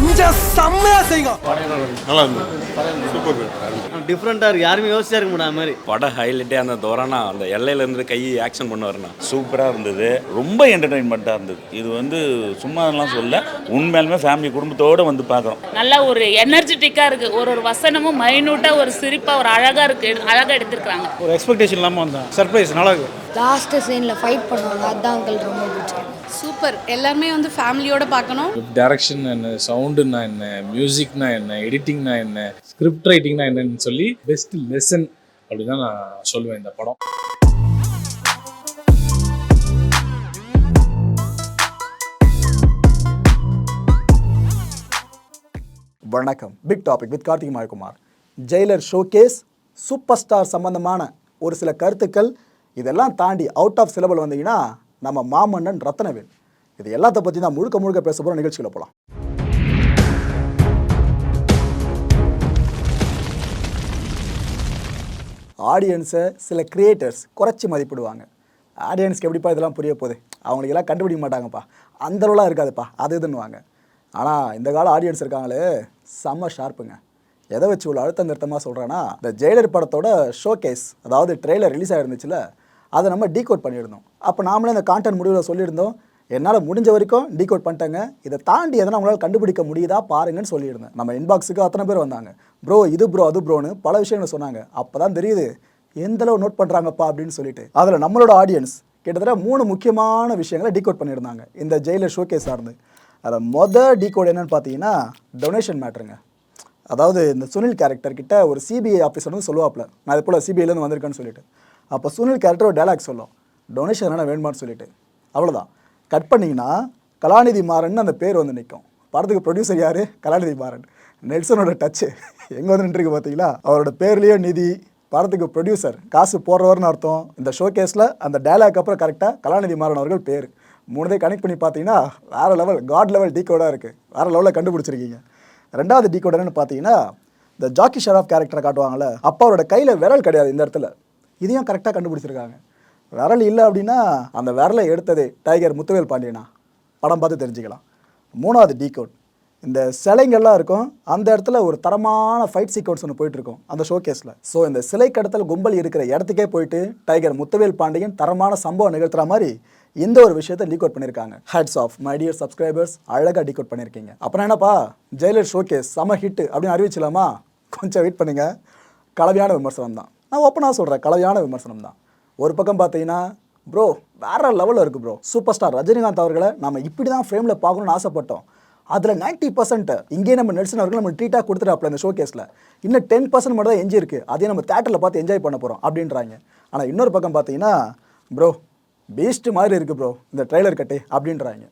செஞ்ச செம்மையா செய்யுங்க நல்லா இருந்தது சூப்பர் டிஃப்ரெண்ட்டாக இருக்குது யாருமே யோசிச்சா இருக்க முடியாத மாதிரி. பட ஹைலைட்டே அந்த தோரானா அந்த எல்லையில இருந்து கை ஆக்ஷன் பண்ணுவாருண்ணா. சூப்பராக இருந்தது. ரொம்ப என்டர்டைன்மெண்ட்டாக இருந்தது. இது வந்து சும்மாலாம் சொல்ல உண்மையாலுமே ஃபேமிலி குடும்பத்தோடு வந்து பார்க்குறோம். நல்லா ஒரு எனர்ஜெட்டிக்காக இருக்குது ஒரு ஒரு வசனமும் மைனூட்டாக ஒரு சிரிப்பாக ஒரு அழகாக இருக்குது அழகாக எடுத்திருக்காங்க ஒரு எக்ஸ்பெக்டேஷன் இல்லாமல் வந்தேன். சர்ப்ரைஸ் நல்லா இருக்கு. லாஸ்ட் சீனில் ஃபைட் பண்ணுவாங்க. அதான் அங்கிள் ரொம்ப பிடிச்சிருக்கு. சூப்பர். எல்லாருமே வந்து ஃபேமிலியோட பார்க்கணும். டைரக்ஷன் என்ன சவுண்டுனா என்ன மியூசிக்னா என்ன எடிட்டிங்னா என்ன ஸ்கிரிப்ட் ரைட்டிங்னா என்னன்னு சொல்லி பெஸ்ட் லெசன் அப்படின்னு தான் நான் சொல்லுவேன் இந்த படம். வணக்கம். Big topic with Karthik Mayakumar. Jailer showcase super star சம்பந்தமான ஒரு சில கருத்துக்கள் இதெல்லாம் தாண்டி அவுட் ஆஃப் சிலபல் வந்தீங்கன்னா நம்ம மாமன்னன் ரத்னவேல். இது எல்லாத்த பற்றி தான் முழுக்க முழுக்க பேச போகிற நிகழ்ச்சியில் போகலாம் ஆடியன்ஸை சில கிரியேட்டர்ஸ் குறைச்சி மதிப்பிடுவாங்க. ஆடியன்ஸ்க்கு எப்படிப்பா இதெல்லாம் புரிய போகுது? அவங்களுக்கு எல்லாம் கண்டுபிடிக்க மாட்டாங்கப்பா. அந்த அளவுலாம் இருக்காதுப்பா. அது இதுன்னுவாங்க. ஆனால் இந்த கால ஆடியன்ஸ் இருக்காங்களே செம்ம ஷார்ப்புங்க எதை வச்சு உள்ள அழுத்தம் திருத்தமாக சொல்கிறேன்னா இந்த ஜெயிலர் படத்தோட ஷோகேஸ் அதாவது ட்ரெய்லர் ரிலீஸ் ஆகிருந்துச்சுல அதை நம்ம டீகோட் பண்ணியிருந்தோம் அப்போ நாமளே இந்த கான்டென்ட் முடிவில் சொல்லியிருந்தோம். என்னால் முடிஞ்ச வரைக்கும் டீகோட் பண்ணிட்டேங்க. இதை தாண்டி எதனா உங்களால் கண்டுபிடிக்க முடியுதா பாருங்கன்னு சொல்லியிருந்தேன். நம்ம இன்பாக்ஸுக்கு அத்தனை பேர் வந்தாங்க. ப்ரோ இது ப்ரோ அது ப்ரோன்னு பல விஷயங்களை சொன்னாங்க. அப்போ தான் தெரியுது எந்த அளவு நோட் பண்ணுறாங்கப்பா அப்படின்னு சொல்லிட்டு. அதில் நம்மளோட ஆடியன்ஸ் கிட்டத்தட்ட மூணு முக்கியமான விஷயங்களை டீகோட் பண்ணியிருந்தாங்க. இந்த ஜெயிலர் ஷோகேஸ் சார்ந்து அதில் மொதல் டீகோட் என்னன்னு பார்த்தீங்கன்னா டொனேஷன் மேட்ருங்க அதாவது இந்த சுனில் கேரக்டர் கிட்ட ஒரு சிபிஐ ஆஃபீஸர் வந்து சொல்லுவாப்ல நான் இது போல் சிபிஐலேருந்து வந்திருக்கேன்னு சொல்லிட்டு. அப்போ சுனில் கேரக்டர் ஒரு சொல்லும். டொனேஷன் என்ன வேணுமான்னு சொல்லிட்டு. அவ்வளோதான் கட் பண்ணிங்கன்னா கலாநிதி மாறன் அந்த பேர் வந்து நிற்கும் படத்துக்கு ப்ரொடியூசர் யார்? கலாநிதி மாறன். நெல்சனோட டச்சு எங்கே வந்து நின்றுருக்கு பார்த்தீங்களா அவரோட பேர்லேயே நிதி படத்துக்கு ப்ரொடியூசர் காசு போடுறவர்னு அர்த்தம். இந்த ஷோகேஸில் அந்த டைலாக் அப்புறம் கரெக்டாக கலாநிதி மாறன் அவர்கள் பேர். மூணுதே கனெக்ட் பண்ணி பார்த்தீங்கன்னா வேறு லெவல் காட் லெவல் டீகோடாக இருக்குது வேறு லெவலில் கண்டுபிடிச்சிருக்கீங்க. ரெண்டாவது டீகோட் பார்த்தீங்கன்னா இந்த ஜாக்கி ஷெராஃப் கேரக்டரை காட்டுவாங்கல்ல அப்போ அவரோட கையில் விரல் கிடையாது இந்த இடத்துல. இதையும் கரெக்டாக கண்டுபிடிச்சிருக்காங்க. விரல் இல்லை அப்படின்னா அந்த விரலை எடுத்ததே டைகர் முத்துவேல் பாண்டியனா? படம் பார்த்து தெரிஞ்சுக்கலாம். மூணாவது டீகோட் இந்த சிலைங்கள்லாம் இருக்கும். அந்த இடத்துல ஒரு தரமான ஃபைட் சீக்வன்ஸ் ஒன்று போயிட்டு இருக்கும். அந்த ஷோகேஸில் ஸோ இந்த சிலை கடத்தல் கும்பல் இருக்கிற இடத்துக்கே போயிட்டு டைகர் முத்துவேல் பாண்டியன் தரமான சம்பவம் நிகழ்த்துற மாதிரி இந்த ஒரு விஷயத்தை லீக் அவுட் பண்ணியிருக்காங்க hats off my dear subscribers அழகாக டீகோட் பண்ணியிருக்கீங்க அப்புறம் என்னப்பா? ஜெயிலர் ஷோகேஸ் செம ஹிட் அப்படின்னு அறிவிச்சலாமா கொஞ்சம் வெயிட் பண்ணுங்கள் கலவையான விமர்சனம் தான். நான் ஓப்பனாக சொல்கிறேன் கலவையான விமர்சனம் தான். ஒரு பக்கம் பார்த்தீங்கன்னா ப்ரோ வேற லெவலில் இருக்குது ப்ரோ சூப்பர் ஸ்டார் ரஜினிகாந்த் அவர்களை நம்ம இப்படி தான் ஃப்ரேமில் பார்க்கணும்னு ஆசைப்பட்டோம். அதில் 90% பர்சன்ட் இங்கே நம்ம நெல்சன் அவர்கள் நம்ம ட்ரீட்டாக கொடுத்துட்டாப்ல இந்த ஷோ கேஸில் இன்னும் டென் பர்சன்ட் மட்டும் தான் எஞ்சி இருக்குது அதையும் நம்ம தேட்டரில் பார்த்து என்ஜாய் பண்ண போகிறோம் அப்படின்றாங்க. ஆனால் இன்னொரு பக்கம் பார்த்தீங்கன்னா ப்ரோ பீஸ்ட் மாதிரி இருக்குது ப்ரோ இந்த ட்ரெய்லர் கட்டு அப்படின்றாங்க.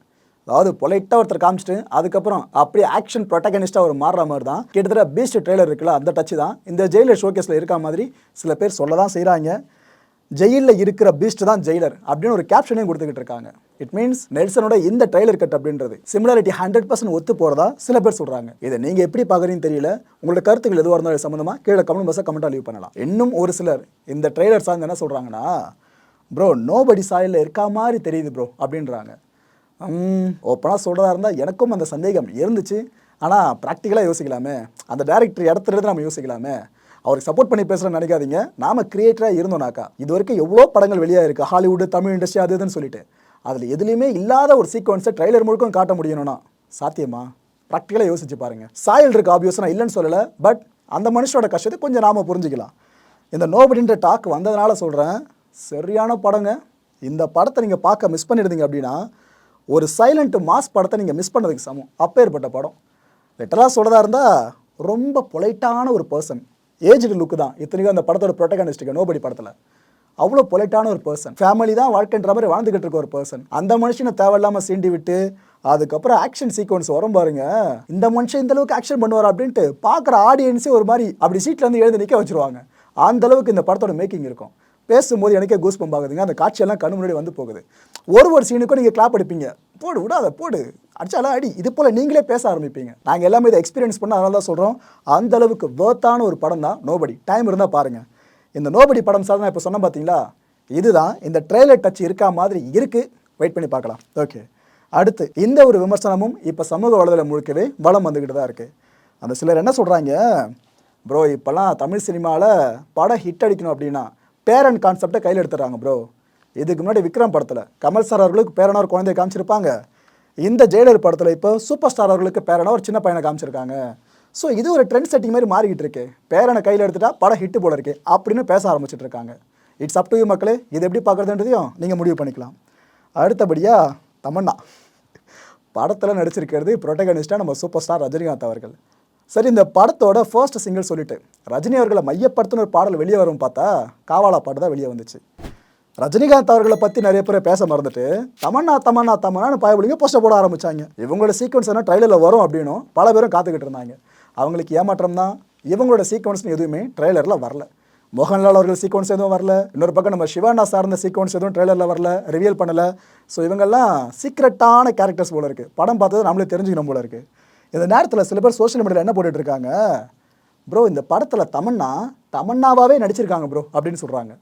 அதாவது பொலைட்டாக ஒருத்தர் காமிச்சிட்டு அதுக்கப்புறம் அப்படியே ஆக்ஷன் ப்ரொட்டகனிஸ்ட்டாக ஒரு மாறுற மாதிரி தான். கிட்டத்தட்ட பீஸ்ட் ட்ரெய்லர் இருக்குல்ல அந்த டச்சு தான். இந்த ஜெயிலர் ஷோகேஸில் இருக்க மாதிரி சில பேர் சொல்ல தான் செய்கிறாங்க ஜெயிலில் இருக்கிற பீஸ்ட் தான் ஜெயிலர் அப்படின்னு ஒரு கேப்ஷனையும் கொடுத்துக்கிட்டு இருக்காங்க. இட் மீன்ஸ் நெல்சனோட இந்த ட்ரெய்லர் கட் அப்படின்றது. சிமிலாரிட்டி ஹண்ட்ரட் பர்சன்ட் ஒத்து போகிறதா சில பேர் சொல்கிறாங்க இதை நீங்கள் எப்படி பார்க்குறீங்கன்னு தெரியல. உங்களோட கருத்துக்கள் எதுவாக இருந்தாலும் சம்மந்தமாக கீழே கமெண்ட் பாக்ஸாக கமெண்ட்டாக லீவ் பண்ணலாம். இன்னும் ஒரு சிலர் இந்த ட்ரெய்லர் சார்ந்து என்ன சொல்கிறாங்கன்னா ப்ரோ நோபடி சாயலில் இருக்கா மாதிரி தெரியுது ப்ரோ அப்படின்றாங்க. ஓப்பனாக சொல்கிறதா இருந்தால் எனக்கும் அந்த சந்தேகம் இருந்துச்சு. ஆனால் ப்ராக்டிக்கலாக யோசிக்கலாமே. அந்த டேரக்டர் இடத்துல இருந்து நம்ம யோசிக்கலாமே. அவருக்கு சப்போர்ட் பண்ணி பேசுகிறேன்னு நினைக்காதீங்க. நாம கிரியேட்டராக இருந்தோம்னாக்கா இது வரைக்கும் எவ்வளோ படங்கள் வெளியாக இருக்குது ஹாலிவுட் தமிழ் இண்டஸ்ட்ரி அது இதுன்னு சொல்லிட்டு. அதில் எதுலேயுமே இல்லாத ஒரு சீக்வன்ஸை ட்ரைலர் முழுக்கும் காட்ட முடியணும்னா சாத்தியமா? ப்ராக்டிக்கலாக யோசிச்சு பாருங்கள் சாயல் இருக்கு ஆப்வியஸ் நான் இல்லைன்னு சொல்லலை. பட் அந்த மனுஷனோட கஷ்டத்தை கொஞ்சம் நாம புரிஞ்சுக்கலாம். இந்த நோபடின்ற டாக் வந்ததுனால சொல்கிறேன் சரியான படங்க. இந்த படத்தை நீங்கள் பார்க்க மிஸ் பண்ணியிருந்தீங்க அப்படின்னா ஒரு சைலண்ட் மாஸ் படத்தை நீங்கள் மிஸ் பண்ணதுக்கு சமம். அப்பேற்பட்ட படம். லிட்டராக சொல்கிறதா இருந்தால் ரொம்ப பொலைட்டான ஒரு பர்சன் ஏஜ்டு லுக்கு தான். இத்தனைக்கும் அந்த படத்தோட ப்ரொட்டகனிஸ்டிக் நோபடி படத்தில். அவ்வளோ பொலைட்டான ஒரு பர்சன் ஃபேமிலி தான் வாழ்க்கைன்ற மாதிரி வாழ்ந்துகிட்டு இருக்க ஒரு பர்சன் அந்த மனுஷனை தேவையில்லாமல் சீண்டி விட்டு அதுக்கப்புறம் ஆக்ஷன் சீக்வன்ஸ் வரும் பாருங்க. இந்த மனுஷன் இந்த அளவுக்கு ஆக்ஷன் பண்ணுவார் அப்படின்ட்டு பார்க்குற ஆடியன்ஸே ஒரு மாதிரி அப்படி சீட்லேருந்து எழுந்து நிற்க வச்சுருவாங்க. அந்த அளவுக்கு இந்த படத்தோட மேக்கிங் இருக்கும். பேசும்போது எனக்கே கூஸ் பம்ப் ஆகுதுங்க. அந்த காட்சியெல்லாம் கண்ணு முன்னாடி வந்து போகுது. ஒரு ஒரு சீனுக்கும் நீங்கள் கிளாப் அடிப்பீங்க. போடு விடாத போடு. அடிச்சாலும் அடி. இது போல் நீங்களே பேச ஆரம்பிப்பீங்க. நாங்கள் எல்லாமே இதை எக்ஸ்பீரியன்ஸ் பண்ண அதனால தான் சொல்கிறோம் அந்த அளவுக்கு வேர்த்தான ஒரு படம் தான் நோபடி டைம் இருந்தால் பாருங்கள் இந்த நோபடி படம் சார் நான் இப்போ சொன்னேன் பார்த்தீங்களா இதுதான். இந்த ட்ரெய்லர் டச் இருக்கா மாதிரி இருக்குது வெயிட் பண்ணி பார்க்கலாம். ஓகே அடுத்து இந்த ஒரு விமர்சனமும் இப்போ சமூக வலைதளம் முழுக்கவே வளம் வந்துக்கிட்டு தான் இருக்குது அந்த சிலர் என்ன சொல்கிறாங்க ப்ரோ இப்போல்லாம் தமிழ் சினிமாவில் படம் ஹிட் அடிக்கணும் அப்படின்னா பேரண்ட் கான்செப்டை கையில் எடுத்துறாங்க ப்ரோ இதுக்கு முன்னாடி விக்ரம் படத்தில் கமல் சார் அவர்களுக்கு பேரனா ஒரு குழந்தைய காமிச்சிருப்பாங்க. இந்த ஜெயலர் படத்தில் இப்போ சூப்பர் ஸ்டார் அவர்களுக்கு பேரனா ஒரு சின்ன பையனை காமிச்சிருக்காங்க. ஸோ இது ஒரு ட்ரெண்ட் செட்டிங் மாதிரி மாறிக்கிட்டு இருக்கு. பேரனை கையில் எடுத்துட்டா படம் ஹிட் போல இருக்கு அப்படின்னு பேச ஆரம்பிச்சிட்டு இருக்காங்க. இட்ஸ் அப் டு யூ மக்களே இது எப்படி பார்க்குறதுன்றதையும் நீங்கள் முடிவு பண்ணிக்கலாம். அடுத்தபடியாக தமன்னா. படத்தில் நடிச்சிருக்கிறது ப்ரொட்டகனிஸ்டாக நம்ம சூப்பர் ஸ்டார் ரஜினிகாந்த் அவர்கள். சரி இந்த படத்தோட ஃபர்ஸ்ட் சிங்கிள் சொல்லிட்டு ரஜினி அவர்களை மையப்படுத்தின ஒரு பாடல் வெளியே வரும் பார்த்தா காவாலா பாட்டு தான் வெளியே வந்துச்சு. ரஜினிகாந்த் அவர்களை பற்றி நிறைய பேர் பேச மறந்துட்டு தமன்னா தமன்னா தமன்னான்னு பயபடிங்க போஸ்டர் போட ஆரம்பிச்சாங்க. இவங்களோட சீக்வன்ஸ் என்ன ட்ரைலரில் வரும் அப்படின்னும் பல பேரும் காத்துக்கிட்டு இருந்தாங்க. அவங்களுக்கு ஏமாற்றம் தான் இவங்களோட சீக்வன்ஸ்னு எதுவுமே ட்ரைலரில் வரல. மோகன்லால் அவர்கள் சீக்வன்ஸ் எதுவும் வரல. இன்னொரு பக்கம் நம்ம சிவானா சார்ந்த சீக்வன்ஸ் எதுவும் ட்ரெய்லரில் வரல ரிவியல் பண்ணலை. ஸோ இவங்கெல்லாம் சீக்ரெட்டான கேரக்டர்ஸ் போல இருக்குது படம் பார்த்தது நம்மளே தெரிஞ்சுக்கணும் போல இருக்குது இந்த நேரத்தில் சில பேர் சோஷியல் மீடியாவில் என்ன போட்டுட்ருக்காங்க? ப்ரோ இந்த படத்தில் தமன்னா தமன்னாவாகவே நடிச்சிருக்காங்க ப்ரோ அப்படின்னு சொல்கிறாங்க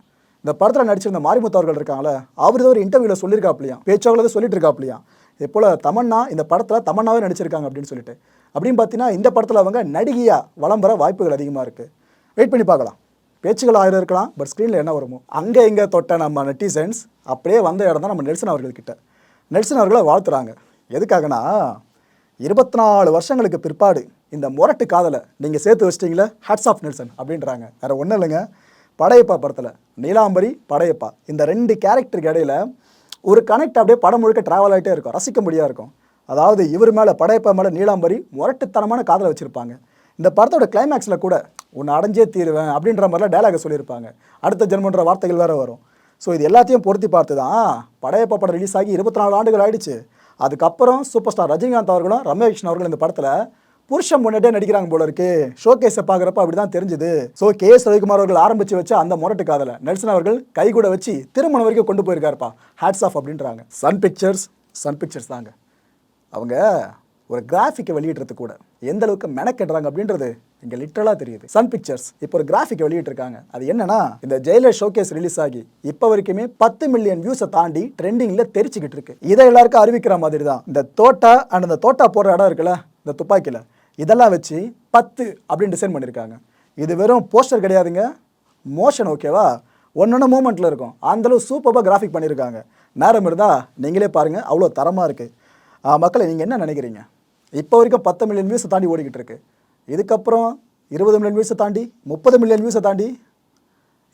இந்த படத்தில் நடிச்சிருந்த மாரிமுத்து அவர்கள் இருக்காங்களே அவர் ஏதோ ஒரு இன்டர்வியூவில் சொல்லியிருக்காப்லையா பேச்சாளர் சொல்லிட்டு இருக்காப்லையா இது போல் தமன்னா இந்த படத்தில் தமன்னாவே நடிச்சிருக்காங்க அப்படின்னு சொல்லிட்டு. அப்படின்னு பார்த்தீங்கன்னா இந்த படத்தில் அவங்க நடிகையாக வலம் வாய்ப்புகள் அதிகமாக இருக்குது வெயிட் பண்ணி பார்க்கலாம் பேச்சுகள் ஆயிரம் இருக்கலாம் பட் ஸ்க்ரீனில் என்ன வருமோ? அங்கே இங்கே தொட்ட நம்ம நெட்டிசன்ஸ் அப்படியே வந்த இடம் தான் நம்ம நெல்சன் அவர்கள்கிட்ட நெல்சன் அவர்களை வாழ்த்துறாங்க. எதுக்காகனா இருபத்தி நாலு வருஷங்களுக்கு பிற்பாடு இந்த முரட்டு காதலை நீங்கள் சேர்த்து வச்சிட்டீங்களே ஹட்ஸ் ஆஃப் நெல்சன் அப்படின்றாங்க. வேறு ஒன்றும் இல்லைங்க. படையப்பா படத்தில் நீலாம்பரி படையப்பா. இந்த ரெண்டு கேரக்டருக்கு இடையில ஒரு கனெக்ட் அப்படியே படம் முழுக்க ட்ராவல் ஆகிட்டே இருக்கும். ரசிக்க முடியா இருக்கும். அதாவது இவர் மேலே படையப்பா மேலே நீலாம்பரி முரட்டுத்தனமான காதலை வச்சுருப்பாங்க. இந்த படத்தோட கிளைமேக்ஸில் கூட உன்னை அடைஞ்சே தீருவேன் அப்படின்ற மாதிரிலாம் டைலாக சொல்லியிருப்பாங்க. அடுத்த ஜென்மன்ற வார்த்தைகள் வேறு வரும். ஸோ இது எல்லாத்தையும் பொருத்தி பார்த்து தான் படையப்பா படம் ரிலீஸ் ஆகி இருபத்தி நாலு ஆண்டுகள் ஆயிடுச்சு. அதுக்கப்புறம் சூப்பர் ஸ்டார் ரஜினிகாந்த் அவர்களும் ரம்யா அவர்களும் இந்த படத்தில் புருஷன் முன்னாடியே நடிக்கிறாங்க போல இருக்கு. ஷோகேஸை பார்க்குறப்ப அப்படி தான் தெரிஞ்சுது. ஸோ கே எஸ் ரவிக்குமார் அவர்கள் ஆரம்பித்து வச்ச அந்த முரட்டு காதலை நெல்சன் அவர்கள் கை கூட வச்சு திருமணம் வரைக்கும் கொண்டு போயிருக்காருப்பா. ஹேட்ஸ் ஆஃப் அப்படின்றாங்க. சன் பிக்சர்ஸ் சன் பிக்சர்ஸ் தாங்க. அவங்க ஒரு கிராஃபிக்கை வெளியிடுறது கூட எந்த அளவுக்கு மெனக்கெடுறாங்க அப்படின்றது இங்கே லிட்டரலாக தெரியுது. சன் பிக்சர்ஸ் இப்போ ஒரு கிராஃபிக்கை வெளியிட்டிருக்காங்க. அது என்னன்னா இந்த ஜெயிலர் ஷோகேஸ் ரிலீஸ் ஆகி இப்போ வரைக்குமே பத்து மில்லியன் வியூஸை தாண்டி ட்ரெண்டிங்கில் தெரிச்சுக்கிட்டு இருக்கு. இதை எல்லாருக்கும் அறிவிக்கிற மாதிரி தான் இந்த தோட்டா அண்ட் இந்த தோட்டா போடுற இடம் இருக்குல்ல இந்த துப்பாக்கியில் இதெல்லாம் வச்சு பத்து அப்படின்னு டிசைன் பண்ணியிருக்காங்க இது வெறும் போஸ்டர் கிடையாதுங்க. மோஷன் ஓகேவா ஒன்று மூமெண்ட்டில் இருக்கும். அந்தளவு சூப்பராக கிராஃபிக் பண்ணியிருக்காங்க நேரம் இருந்தால் நீங்களே பாருங்கள் அவ்வளோ தரமாக இருக்குது மக்களை நீங்கள் என்ன நினைக்கிறீங்க? இப்போ வரைக்கும் பத்து மில்லியன் வியூஸை தாண்டி ஓடிக்கிட்டு இருக்கு. இதுக்கப்புறம் இருபது மில்லியன் வியூஸை தாண்டி முப்பது மில்லியன் வியூஸை தாண்டி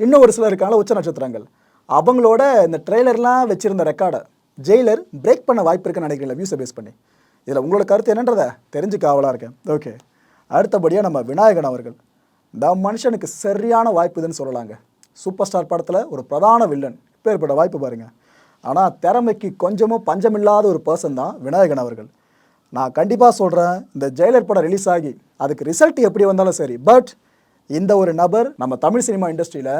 இன்னும் ஒரு சிலர் இருக்காங்களா? உச்ச நட்சத்திரங்கள். அவங்களோட இந்த ட்ரெய்லர்லாம் வச்சுருந்த ரெக்கார்டை ஜெயிலர் பிரேக் பண்ண வாய்ப்பு இருக்குன்னு நினைக்கிறீங்களா? வியூஸை பேஸ் பண்ணி. இதில் உங்களோட கருத்து என்னன்றதை தெரிஞ்சுக்க ஆவலாக இருக்கேன். ஓகே அடுத்தபடியாக நம்ம விநாயகன் அவர்கள். இந்த மனுஷனுக்கு சரியான வாய்ப்பு இதுன்னு சொல்லலாங்க. சூப்பர் ஸ்டார் படத்தில் ஒரு பிரதான வில்லன் இப்பேற்பட்ட வாய்ப்பு பாருங்கள் ஆனால் திறமைக்கு கொஞ்சமும் பஞ்சமில்லாத ஒரு பர்சன் தான் விநாயகன் அவர்கள். நான் கண்டிப்பாக சொல்கிறேன் இந்த ஜெயலர் படம் ரிலீஸ் ஆகி அதுக்கு ரிசல்ட் எப்படி வந்தாலும் சரி. பட் இந்த ஒரு நபர் நம்ம தமிழ் சினிமா இண்டஸ்ட்ரியில்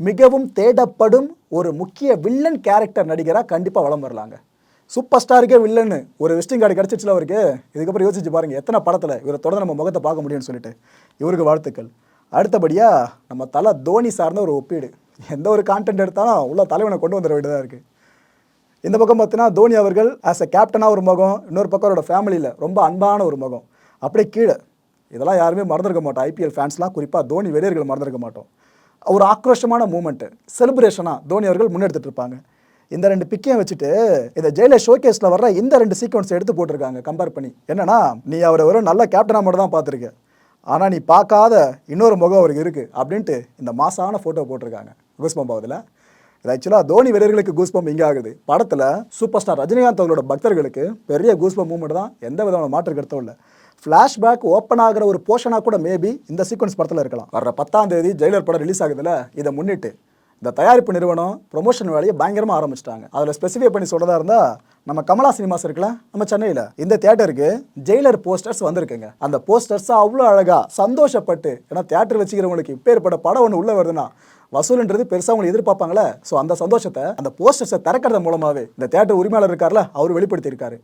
மிகவும் தேடப்படும் ஒரு முக்கிய வில்லன் கேரக்டர் நடிகராக கண்டிப்பாக வளம் வரலாங்க. சூப்பர் ஸ்டாருக்கே வில்லன்னு ஒரு விசிட்டிங் கார்டு கிடச்சிச்சுல அவருக்கு. இதுக்கப்புறம் யோசிச்சு பாருங்கள் எத்தனை படத்தில் இவரை தொடர்ந்து நம்ம முகத்தை பார்க்க முடியும்னு சொல்லிட்டு. இவருக்கு வாழ்த்துக்கள். அடுத்தபடியாக நம்ம தலை தோனி சார்ந்த ஒரு ஒப்பீடு. எந்த ஒரு கான்டென்ட் எடுத்தாலும் உள்ள தலைவனை கொண்டு வந்துட வேண்டியதாக இருக்குது இந்த பக்கம் பார்த்தீங்கன்னா தோனி அவர்கள் ஆஸ் அ கேப்டனாக ஒரு முகம் இன்னொரு பக்கம் அவரோட ஃபேமிலியில் ரொம்ப அன்பான ஒரு முகம். அப்படியே கீழே. இதெல்லாம் யாருமே மறந்துருக்க மாட்டோம். ஐபிஎல் ஃபேன்ஸ்லாம் குறிப்பாக தோனி வெளியர்கள் மறந்துருக்க மாட்டோம். ஒரு ஆக்ரோஷமான மூமெண்ட்டு செலிப்ரேஷனாக தோனி அவர்கள் முன்னெடுத்துட்டு இருப்பாங்க. இந்த ரெண்டு பிக்கையும் வச்சுட்டு இந்த ஜெயிலர் ஷோகேஸில் வர்ற இந்த ரெண்டு சீக்வன்ஸ் எடுத்து போட்டிருக்காங்க கம்பேர் பண்ணி. என்னன்னா நீ அவரை வெறும் நல்ல கேப்டனாக மட்டும் தான் பார்த்துருக்க. ஆனால் நீ பார்க்காத இன்னொரு முகம் அவருக்கு இருக்குது அப்படின்ட்டு இந்த மாசான ஃபோட்டோ போட்டிருக்காங்க. குஸ்மம்பாவதில் இது ஆக்சுவலாக தோனி வீரர்களுக்கு கூஸ்பம் இங்கே ஆகுது. படத்தில் சூப்பர் ஸ்டார் ரஜினிகாந்த் அவர்களோட பக்தர்களுக்கு பெரிய கூஸ்பம் மூமெண்ட் தான் எந்த விதமான மாற்று கருத்தும் இல்லை. ஃப்ளாஷ்பேக் ஓப்பன் ஆகிற ஒரு போர்ஷனாக கூட மேபி இந்த சீக்வன்ஸ் படத்தில் இருக்கலாம். வர பத்தாம் தேதி ஜெயிலர் படம் ரிலீஸ் ஆகுதுல இதை முன்னிட்டு இந்த தயாரிப்பு நிறுவனம் ப்ரொமோஷன் வேலையை பயங்கரமாக ஆரம்பிச்சிட்டாங்க. அதில் ஸ்பெசிஃபை பண்ணி சொல்கிறதா இருந்தால் நம்ம கமலா சினிமாஸ் இருக்குல்ல நம்ம சென்னையில் இந்த தியேட்டருக்கு ஜெயிலர் போஸ்டர்ஸ் வந்திருக்குங்க. அந்த போஸ்டர்ஸ் அவ்வளோ அழகாக சந்தோஷப்பட்டு ஏன்னா தியேட்டர் வச்சுக்கிறவங்களுக்கு இப்போ ஏற்பட்ட படம் ஒன்று உள்ளே வருதுன்னா வசூல்ன்றது பெருசாக அவங்க எதிர்பார்ப்பாங்களே. ஸோ அந்த சந்தோஷத்தை அந்த போஸ்டர்ஸை திறக்கிறது மூலமாகவே இந்த தேட்டர் உரிமையாளர் இருக்கார்ல அவர் வெளிப்படுத்தியிருக்காரு.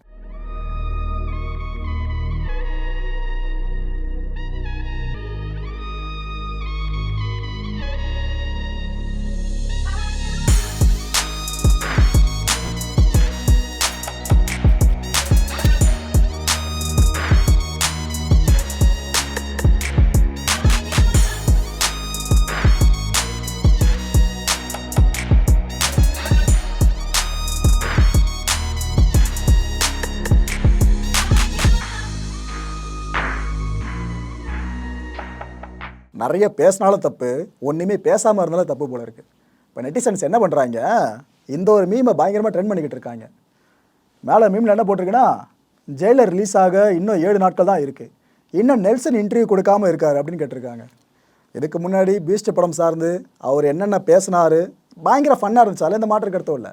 நிறைய பேசினாலும் தப்பு ஒன்றுமே பேசாமல் இருந்தாலும் தப்பு போல இருக்குது இப்போ நெட்டிசன்ஸ் என்ன பண்ணுறாங்க இந்த ஒரு மீமை பயங்கரமாக ட்ரெண்ட் பண்ணிக்கிட்டு இருக்காங்க. மேலே மீமில் என்ன போட்டிருக்குன்னா ஜெயிலர் ரிலீஸ் ஆக இன்னும் ஏழு நாட்கள் தான் இருக்குது இன்னும் நெல்சன் இன்டர்வியூ கொடுக்காம இருக்கார் அப்படின்னு கேட்டிருக்காங்க. இதுக்கு முன்னாடி பீஸ்ட் படம் சார்ந்து அவர் என்னென்ன பேசினாரு பயங்கர ஃபன்னாக இருந்துச்சால இந்த மாற்று கருத்தும் இல்லை.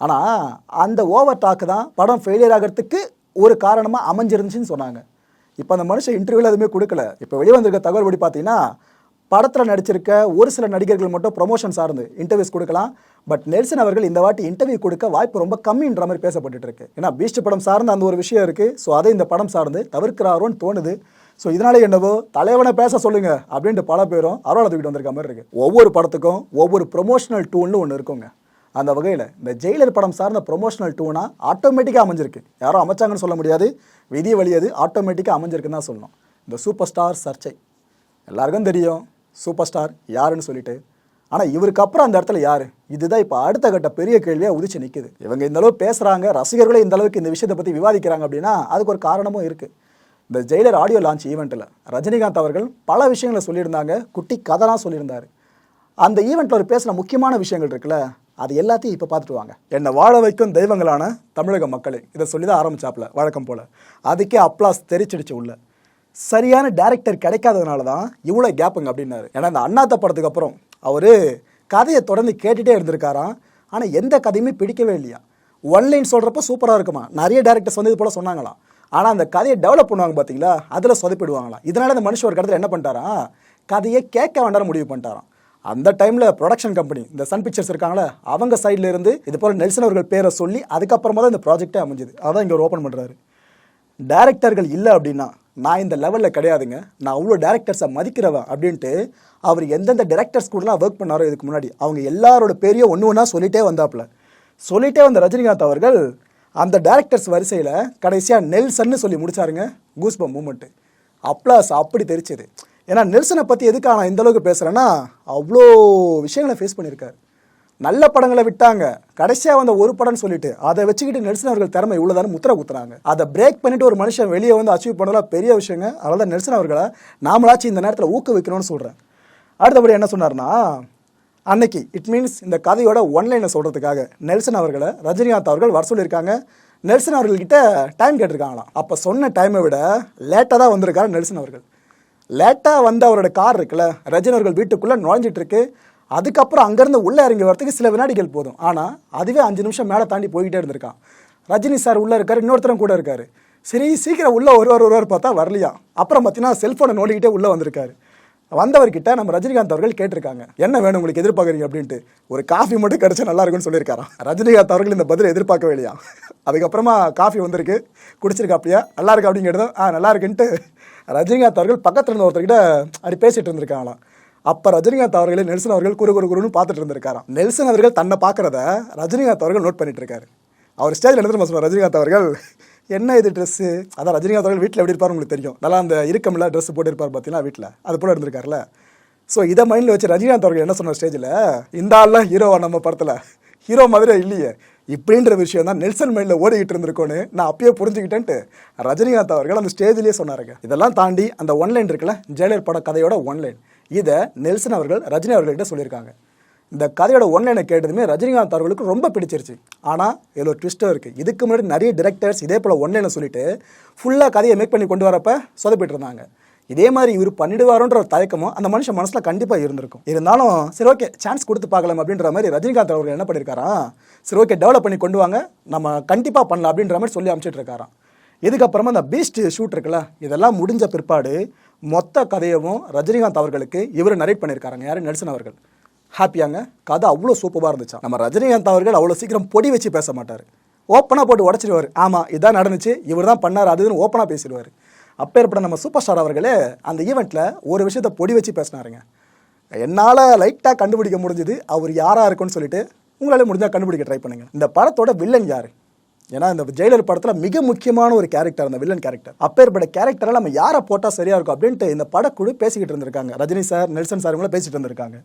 ஆனால் அந்த ஓவர் டாக்கு தான் படம் ஃபெயிலியர் ஆகிறதுக்கு ஒரு காரணமாக அமைஞ்சிருந்துச்சின்னு சொன்னாங்க. இப்போ அந்த மனுஷன் இன்டர்வியூவில் எதுவுமே கொடுக்கல. இப்போ வெளியே வந்திருக்க தகவல் படி பார்த்தீங்கன்னா படத்தில் நடிச்சிருக்க ஒரு சில நடிகர்கள் மட்டும் ப்ரொமோஷன் சார்ந்து இன்டர்வியூஸ் கொடுக்கலாம். பட் நெல்சன் அவர்கள் இந்த வாட்டி இன்டர்வியூ கொடுக்க வாய்ப்பு ரொம்ப கம்மின்ற மாதிரி பேசப்பட்டுட்டு இருக்கு. ஏன்னா பீஸ்ட் படம் சார்ந்த அந்த ஒரு விஷயம் இருக்குது ஸோ அதை இந்த படம் சார்ந்து தவிர்க்கிறாரோன்னு தோணுது. ஸோ இதனால என்னவோ தலைவனை பேச சொல்லுங்க அப்படின்ட்டு பல பேரும் அருவாளை தூக்கிட்டு வந்திருக்க மாதிரி இருக்கு. ஒவ்வொரு படத்துக்கும் ஒவ்வொரு ப்ரொமோஷனல் டூல்னு ஒன்று இருக்குங்க. அந்த வகையில் இந்த ஜெயிலர் படம் சார்ந்த ப்ரொமோஷனல் டூனா ஆட்டோமேட்டிக்காக அமைஞ்சிருக்கு. யாரும் அமைச்சாங்கன்னு சொல்ல முடியாது. விதி வழியது ஆட்டோமேட்டிக்காக அமைஞ்சிருக்குன்னு தான் சொல்லணும். இந்த சூப்பர் ஸ்டார் சர்ச்சை. எல்லாருக்கும் தெரியும் சூப்பர் ஸ்டார் யாருன்னு சொல்லிட்டு. ஆனால் இவருக்கு அப்புறம் அந்த இடத்துல யார்? இதுதான் இப்போ அடுத்த கட்ட பெரிய கேள்வியாக உதிச்சு நிற்குது இவங்க இந்த அளவு பேசுகிறாங்க ரசிகர்களே இந்த அளவுக்கு இந்த விஷயத்தை பற்றி விவாதிக்கிறாங்க அப்படின்னா அதுக்கு ஒரு காரணமும் இருக்குது இந்த ஜெயிலர் ஆடியோ லான்ச் ஈவெண்ட்டில் ரஜினிகாந்த் அவர்கள் பல விஷயங்களை சொல்லியிருந்தாங்க. குட்டி கதைலாம் சொல்லியிருந்தார். அந்த ஈவெண்ட்டில் அவர் பேசின முக்கியமான விஷயங்கள் இருக்குல்ல அது எல்லாத்தையும் இப்போ பார்த்துட்டு வாங்க. என்னை வாழ வைக்கும் தெய்வங்களான தமிழக மக்களே இதை சொல்லி தான் ஆரம்பிச்சாப்ல வழக்கம் போல். அதுக்கே அப்ளாஸ் தெரிச்சிடுச்சு உள்ள. சரியான டேரக்டர் கிடைக்காததுனால தான் இவ்வளோ கேப்புங்க அப்படின்னாரு. ஏன்னா இந்த அண்ணாத்த படத்துக்கு அப்புறம் அவர் கதையை தொடர்ந்து கேட்டுகிட்டே இருந்திருக்காராம். ஆனால் எந்த கதையுமே பிடிக்கவே இல்லையா? ஒன்லைன் சொல்கிறப்ப சூப்பராக இருக்குமா? நிறைய டேரக்டர்ஸ் வந்து இது போல் சொன்னாங்களாம். ஆனால் அந்த கதையை டெவலப் பண்ணுவாங்க பார்த்தீங்களா அதில் சொதப்பிடுவாங்களாம். இதனால் அந்த மனுஷன் ஒரு கடத்தில் என்ன பண்ணிட்டாராம்? கதையை கேட்க வேண்டாம் முடிவு பண்ணிட்டாராம். அந்த டைமில் ப்ரொடக்ஷன் கம்பெனி இந்த சன் பிக்சர்ஸ் இருக்காங்களே அவங்க சைடில் இருந்து இது போல் நெல்சன் அவர்கள் பேரை சொல்லி அதுக்கப்புறமா தான் இந்த ப்ராஜெக்டே அமைஞ்சுது. அதான் இங்கே ஓப்பன் பண்ணுறாரு டேரக்டர்கள் இல்லை அப்படின்னா நான் இந்த லெவலில் கிடையாதுங்க. நான் அவ்வளோ டேரக்டர்ஸை மதிக்கிறவன் அப்படின்ட்டு அவர் எந்தெந்த டேரக்டர்ஸ் கூடலாம் ஒர்க் பண்ணாரோ இதுக்கு முன்னாடி அவங்க எல்லாரோட பேரையும் ஒன்று ஒன்றா சொல்லிட்டே வந்தாப்புல. சொல்லிட்டே வந்த ரஜினிகாந்த் அவர்கள் அந்த டேரக்டர்ஸ் வரிசையில் கடைசியாக நெல்சன்னு சொல்லி முடிச்சாருங்க கூஸ்பம் மூமெண்ட்டு அப்ளாஸ் அப்படி தெரிச்சது. ஏன்னா நெல்சனை பற்றி எதுக்காக நான் இந்த அளவுக்கு பேசுகிறேன்னா அவ்வளோ விஷயங்களை ஃபேஸ் பண்ணியிருக்காரு. நல்ல படங்களை விட்டாங்க. கடைசியாக வந்த ஒரு படம்னு சொல்லிட்டு அதை வச்சுக்கிட்டு நெல்சன் அவர்கள் திறமை இவ்வளோதானு முத்திர குத்துறாங்க. அதை பிரேக் பண்ணிட்டு ஒரு மனுஷன் வெளியே வந்து அச்சீவ் பண்ணலாம் பெரிய விஷயங்க. அதனால தான் நெல்சன் அவர்களை நாமளாச்சும் இந்த நேரத்தில் ஊக்குவிக்கணும்னு சொல்கிறேன் அடுத்தபடி என்ன சொன்னார்னா அன்னைக்கு இட் மீன்ஸ் இந்த கதையோட ஒன்லைனை சொல்கிறதுக்காக நெல்சன் அவர்களை ரஜினிகாந்த் அவர்கள் வர சொல்லியிருக்காங்க. நெல்சன் அவர்கள்கிட்ட டைம் கேட்டிருக்காங்களாம். அப்போ சொன்ன டைமை விட லேட்டாக தான் வந்திருக்காரு நெல்சன் அவர்கள். லேட்டாக வந்து அவரோட கார் இருக்குல்ல ரஜினி அவர்கள் வீட்டுக்குள்ளே நுழைஞ்சிட்டு இருக்கு அதுக்கப்புறம் அங்கேருந்து உள்ளே இறங்கி வரத்துக்கு சில வினாடிகள் போதும். ஆனால் அதுவே அஞ்சு நிமிஷம் மேலே தாண்டி போய்கிட்டே இருந்திருக்கான். ரஜினி சார் உள்ளே இருக்காரு இன்னொருத்தரும் கூட இருக்காரு. சரி சீக்கிரம் உள்ளே ஒருவர் ஒருவர் பார்த்தா வரலையா? அப்புறம் பார்த்தீங்கன்னா செல்ஃபோனை நோண்டிக்கிட்டே உள்ளே வந்திருக்காரு. வந்தவர்கிட்ட நம்ம ரஜினிகாந்த் அவர்கள் கேட்டிருக்காங்க. என்ன வேணும் உங்களுக்கு எதிர்பார்க்குறீங்க? அப்படின்ட்டு. ஒரு காஃபி மட்டும் கிடச்சா நல்லா இருக்கும்னு சொல்லியிருக்காராம். ரஜினிகாந்த் அவர்கள் இந்த பதில் எதிர்பார்க்கவே இல்லையா? அதுக்கப்புறமா காஃபி வந்திருக்கு. குடிச்சிருக்கா அப்படியா நல்லா இருக்கு அப்படிங்கிறதும் ஆ நல்லா இருக்குன்ட்டு ரஜினிகாந்த் அவர்கள் பக்கத்தில் இருந்த ஒருத்தர்கிட்ட அப்படி பேசிட்டு இருந்திருக்காங்களாம். அப்போ ரஜினிகாந்த் அவர்களே நெல்சன் அவர்கள் குறு குறு குருன்னு பார்த்துட்டு இருந்திருக்காராம். நெல்சன் அவர்கள் தன்னை பார்க்குறத ரஜினிகாந்த் அவர்கள் நோட் பண்ணிட்டு இருக்காரு. அவர் ஸ்டேஜில் என்ன மசோ ரஜினிகாந்த் அவர்கள் என்ன இது ட்ரெஸ்ஸு அதான் ரஜினிகாந்த் அவர்கள் வீட்டில் எப்படி இருப்பார் உங்களுக்கு தெரியும். நல்லா அந்த இருக்கமில்ல ட்ரெஸ் போட்டு இருப்பார் பார்த்தீங்கன்னா வீட்டில் அது போல் இருந்திருக்காருல்ல. ஸோ இதை மைண்டில் வச்சு ரஜினிகாந்த் அவர்கள் என்ன சொன்ன ஸ்டேஜில் இந்த ஆள்லாம் ஹீரோவா நம்ம படத்தில். ஹீரோ மாதிரி இல்லையே. இப்படின்ற விஷயம் தான் நெல்சன் மைண்டில் ஓடிக்கிட்டு இருந்திருக்கோன்னு நான் அப்பயே புரிஞ்சுக்கிட்டேன்ட்டு ரஜினிகாந்த் அவர்கள் அந்த ஸ்டேஜ்லேயே சொன்னாருங்க. இதெல்லாம் தாண்டி அந்த ஒன்லைன் இருக்குல்ல ஜெயலலிதா பட கதையோட ஒன்லைன் இதை நெல்சன் அவர்கள் ரஜினி அவர்கள்ட்ட சொல்லியிருக்காங்க. இந்த கதையோட ஒன்லைனை கேட்டதுமே ரஜினிகாந்த் அவர்களுக்கு ரொம்ப பிடிச்சிருச்சு. ஆனால் இதில் ஒரு ட்விஸ்ட்டும் இருக்குது இதுக்கு முன்னாடி நிறைய டிரெக்டர்ஸ் இதே போல் ஒன்லைனை சொல்லிட்டு ஃபுல்லாக கதையை மேக் பண்ணி கொண்டு வரப்போ சொதப்பிட்டு இருந்தாங்க. இதே மாதிரி இவர் பண்ணிடுவாரோன்ற ஒரு தயக்கமும் அந்த மனுஷன் மனசில் கண்டிப்பாக இருந்திருக்கும். இருந்தாலும் சரி ஓகே சான்ஸ் கொடுத்து பார்க்கலாம் அப்படின்ற மாதிரி ரஜினிகாந்த் அவர்கள் என்ன பண்ணிருக்காரா? சரி ஓகே டெவலப் பண்ணி கொண்டு வாங்க. நம்ம கண்டிப்பாக பண்ணலாம் அப்படின்ற மாதிரி சொல்லி அனுப்பிச்சிட்டு இருக்காராம். இதுக்கப்புறமா அந்த பீஸ்ட் ஷூட் இருக்குல்ல இதெல்லாம் முடிஞ்ச பிற்பாடு மொத்த கதையவும் ரஜினிகாந்த் அவர்களுக்கு இவர் நரேட் பண்ணியிருக்காருங்க யார்? நெல்சன் அவர்கள். ஹாப்பியாங்க. கதை அவ்வளோ சூப்பராக இருந்துச்சா? நம்ம ரஜினிகாந்த் அவர்கள் அவ்வளோ சீக்கிரம் பொடி வச்சு பேச மாட்டார். ஓப்பனாக போட்டு உடச்சிடுவார் ஆமாம் இதான் நடந்துச்சு. இவர் தான் பண்ணார் அதுன்னு ஓப்பனாக பேசிடுவார். அப்பேற்பட்ட நம்ம சூப்பர் ஸ்டார் அவர்களே அந்த ஈவெண்ட்டில் ஒரு விஷயத்த பொடி வச்சு பேசினாருங்க. என்னால் லைட்டாக கண்டுபிடிக்க முடிஞ்சது. அவர் யாராக இருக்குன்னு சொல்லிட்டு உங்களால் முடிஞ்சால் கண்டுபிடிக்க ட்ரை பண்ணுங்க. இந்த படத்தோட வில்லன் யார்? ஏன்னா இந்த ஜெயிலர் படத்தில் மிக முக்கியமான ஒரு கேரக்டர் அந்த வில்லன் கேரக்டர் அப்பேற்பட்ட கேரக்டரை நம்ம யாரை போட்டால் சரியாக இருக்கும் அப்படின்ட்டு இந்த படக்குழு பேசிக்கிட்டு இருந்திருக்காங்க. ரஜினி சார் நெல்சன் சார் இவங்களும் பேசிகிட்டு இருந்திருக்காங்க.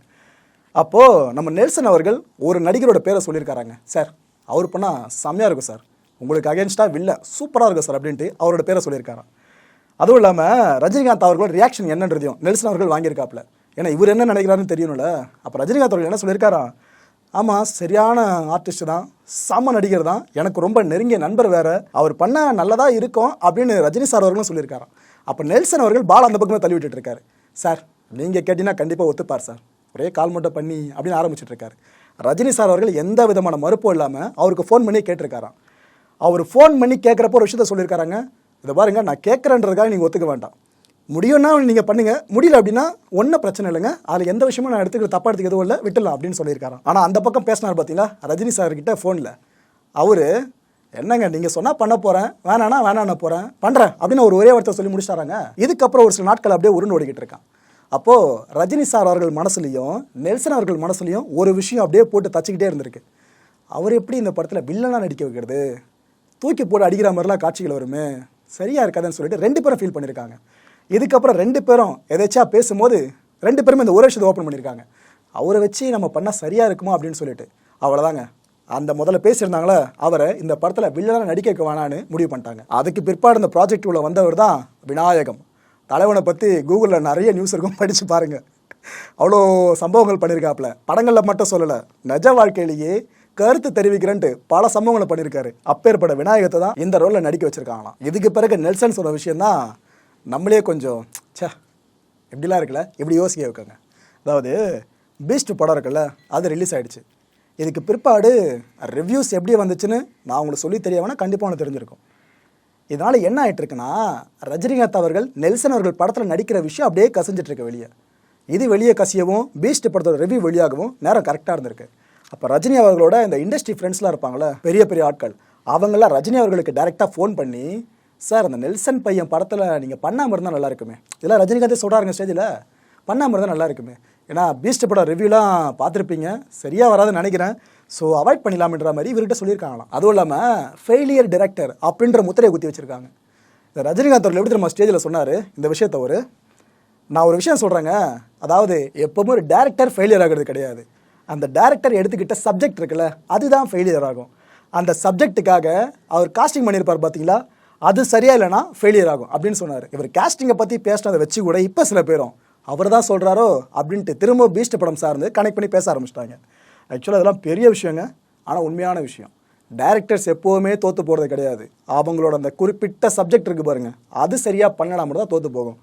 அப்போது நம்ம நெல்சன் அவர்கள் ஒரு நடிகரோட பேரை சொல்லியிருக்காராங்க. சார் அவர் பண்ணால் செம்மையாக இருக்கும் சார் உங்களுக்கு அகேன்ஸ்டாக வில்ல சூப்பராக இருக்கும் சார் அப்படின்ட்டு அவரோட பேரை சொல்லியிருக்காராம். அதுவும் இல்லாமல் ரஜினிகாந்த் அவர்களோட ரியாக்ஷன் என்னன்றதையும் நெல்சன் அவர்கள் வாங்கியிருக்காப்புல. ஏன்னா இவர் என்ன நினைக்கிறாருன்னு தெரியணும்ல? அப்போ ரஜினிகாந்த் அவர்கள் என்ன சொல்லியிருக்காரா? ஆமாம் சரியான ஆர்டிஸ்ட் தான் செம்ம நடிகர் தான் எனக்கு ரொம்ப நெருங்கிய நண்பர் வேற அவர் பண்ண நல்லதாக இருக்கும் அப்படின்னு ரஜினி சார் அவர்களும் சொல்லியிருக்காராம். அப்போ நெல்சன் அவர்கள் பால் அந்த பக்கமே தள்ளி விட்டுட்டு இருக்காரு சார் நீங்கள் கேட்டீங்கன்னா கண்டிப்பாக ஒத்துப்பார் சார் ஒரே கால் மட்டும் பண்ணி அப்படின்னு ஆரம்பிச்சிட்டு இருக்காரு ரஜினி சார் அவர்கள் எந்த விதமான மறுப்பும் இல்லாமல் அவருக்கு ஃபோன் பண்ணி கேட்டிருக்காராம். அவர் ஃபோன் பண்ணி கேட்குறப்போ ஒரு விஷயத்த சொல்லியிருக்காராங்க. இதை பாருங்கள் நான் கேட்குறேன்றதுக்காக நீங்கள் ஒத்துக்க வேண்டாம். முடியும்னா நீங்கள் பண்ணுங்கள் முடியல அப்படின்னா ஒன்றும் பிரச்சனை இல்லைங்க. அதில் எந்த விஷயமும் நான் எடுத்துக்கிற தப்பாக எடுத்துக்க எதுவும் இல்லை. விட்டுலாம் அப்படின்னு சொல்லியிருக்காராம். ஆனால் அந்த பக்கம் பேசினார் பார்த்தீங்களா ரஜினி சார்கிட்ட ஃபோனில் அவர் என்னங்க நீங்கள் சொன்னால் பண்ண போகிறேன் வேணானா வேணாண்ண போகிறேன் பண்ணுறேன் அப்படின்னு ஒரு ஒரே வார்த்தை சொல்லி முடிச்சிட்டாராங்க. இதுக்கப்புறம் ஒரு சில நாட்கள் அப்படியே உருண்டு ஓடிக்கிட்டு இருக்கான். அப்போது ரஜினி சார் அவர்கள் மனசுலையும் நெல்சன் அவர்கள் மனசுலையும் ஒரு விஷயம் அப்படியே போட்டு தச்சிக்கிட்டே இருந்திருக்கு. அவர் எப்படி இந்த படத்தில் வில்லனாக நடிக்க வைக்கிறது? தூக்கி போட்டு அடிக்கிற மாதிரிலாம் காட்சிகள் வருமே? சரியா இருக்காதுன்னு சொல்லிட்டு ரெண்டு பேரும் ஃபீல் பண்ணியிருக்காங்க இதுக்கப்புறம் ரெண்டு பேரும் எதாச்சா பேசும்போது ரெண்டு பேருமே இந்த ஒரு விஷயத்தை ஓப்பன் பண்ணியிருக்காங்க அவரை வச்சு நம்ம பண்ணால் சரியாக இருக்குமா அப்படின்னு சொல்லிட்டு. அவ்வளோதாங்க அந்த முதல்ல பேசியிருந்தாங்களே அவரை இந்த படத்தில் வில்லனாக நடிக்க வேணான்னு முடிவு பண்ணிட்டாங்க. அதுக்கு பிற்பாடு இந்த ப்ராஜெக்ட் உள்ள வந்தவர் தான் விநாயகம். தலைவனை பற்றி கூகுளில் நிறைய நியூஸ் இருக்கும் படித்து பாருங்கள் அவ்வளோ சம்பவங்கள் பண்ணியிருக்காப்புல படங்களில் மட்டும் சொல்லலை. நிஜ வாழ்க்கையிலேயே கருத்து தெரிவிக்கிறேன்ட்டு பல சம்பவங்களை பண்ணியிருக்காரு. அப்பேற்பட்ட விநாயகத்தை தான் இந்த ரோலில் நடிக்க வச்சிருக்காங்களாம். இதுக்கு பிறகு நெல்சன் சொன்ன விஷயம் தான் நம்மளே கொஞ்சம் சே இப்படிலாம் இருக்குல்ல? இப்படி யோசிக்க வைக்கோங்க. அதாவது பீஸ்ட் படம் இருக்குல்ல அது ரிலீஸ் ஆகிடுச்சு இதுக்கு பிற்பாடு ரிவ்யூஸ் எப்படி வந்துச்சுன்னு நான் உங்களுக்கு சொல்லி தெரியாமனா கண்டிப்பாக உனக்கு தெரிஞ்சிருக்கும். இதனால் என்ன ஆகிட்டுருக்குன்னா ரஜினிகாந்த் அவர்கள் நெல்சன் அவர்கள் படத்தில் நடிக்கிற விஷயம் அப்படியே கசிஞ்சிட்ருக்கு வெளியே. இது வெளியே கசியவும் பீஸ்ட் படத்தோட ரிவ்யூ வெளியாகவும் நேரம் கரெக்டாக இருந்திருக்கு. அப்போ ரஜினி அவர்களோட இந்த இண்டஸ்ட்ரி ஃப்ரெண்ட்ஸ்லாம் இருப்பாங்களே பெரிய பெரிய ஆட்கள் அவங்களாம் ரஜினி அவர்களுக்கு டைரெக்டாக ஃபோன் பண்ணி சார் அந்த நெல்சன் பையன் படத்தில் நீங்கள் பண்ணாமல் இருந்தால் நல்லா இருக்குமே. இதெல்லாம் ரஜினிகாந்தே சொல்கிறாருங்க ஸ்டேஜில் பண்ணாமல் இருந்தால் நல்லா இருக்குமே. ஏன்னா பீஸ்ட் படம் ரிவ்யூலாம் பார்த்துருப்பீங்க சரியாக வராதுன்னு நினைக்கிறேன். ஸோ அவாய்ட் பண்ணிடலாம்ன்ற மாதிரி இவர்கிட்ட சொல்லியிருக்காங்களாம். அதுவும் இல்லாமல் ஃபெயிலியர் டிரெக்டர் அப்படின்ற முத்திரையை குத்தி வச்சுருக்காங்க. இந்த ரஜினிகாந்த் அவர்கள் எப்படி நம்ம ஸ்டேஜில் சொன்னார் இந்த விஷயத்த ஒரு நான் ஒரு விஷயம் சொல்கிறேங்க அதாவது எப்போவுமே ஒரு டேரக்டர் ஃபெயிலியர் ஆகிறது கிடையாது. அந்த டேரக்டர் எடுத்துக்கிட்ட சப்ஜெக்ட் இருக்குல்ல அதுதான் ஃபெயிலியர் ஆகும். அந்த சப்ஜெக்ட்டுக்காக அவர் காஸ்டிங் பண்ணியிருப்பார் பார்த்தீங்களா அது சரியா இல்லைனா ஃபெயிலியர் ஆகும் அப்படின்னு சொன்னார். இவர் காஸ்டிங்கை பற்றி பேசினதை வச்சு கூட இப்போ சில பேரும் அவர் தான் சொல்கிறாரோ அப்படின்ட்டு திரும்ப பீஸ்ட் படம் சார்ந்து கனெக்ட் பண்ணி பேச ஆரம்பிச்சிட்டாங்க. ஆக்சுவலாக அதெல்லாம் பெரிய விஷயங்க ஆனால் உண்மையான விஷயம். டேரக்டர்ஸ் எப்போவுமே தோற்று போகிறது கிடையாது. அவங்களோட அந்த குறிப்பிட்ட சப்ஜெக்ட் இருக்குது பாருங்கள் அது சரியாக பண்ணலாம் மட்டும் தான் தோற்று போகும்.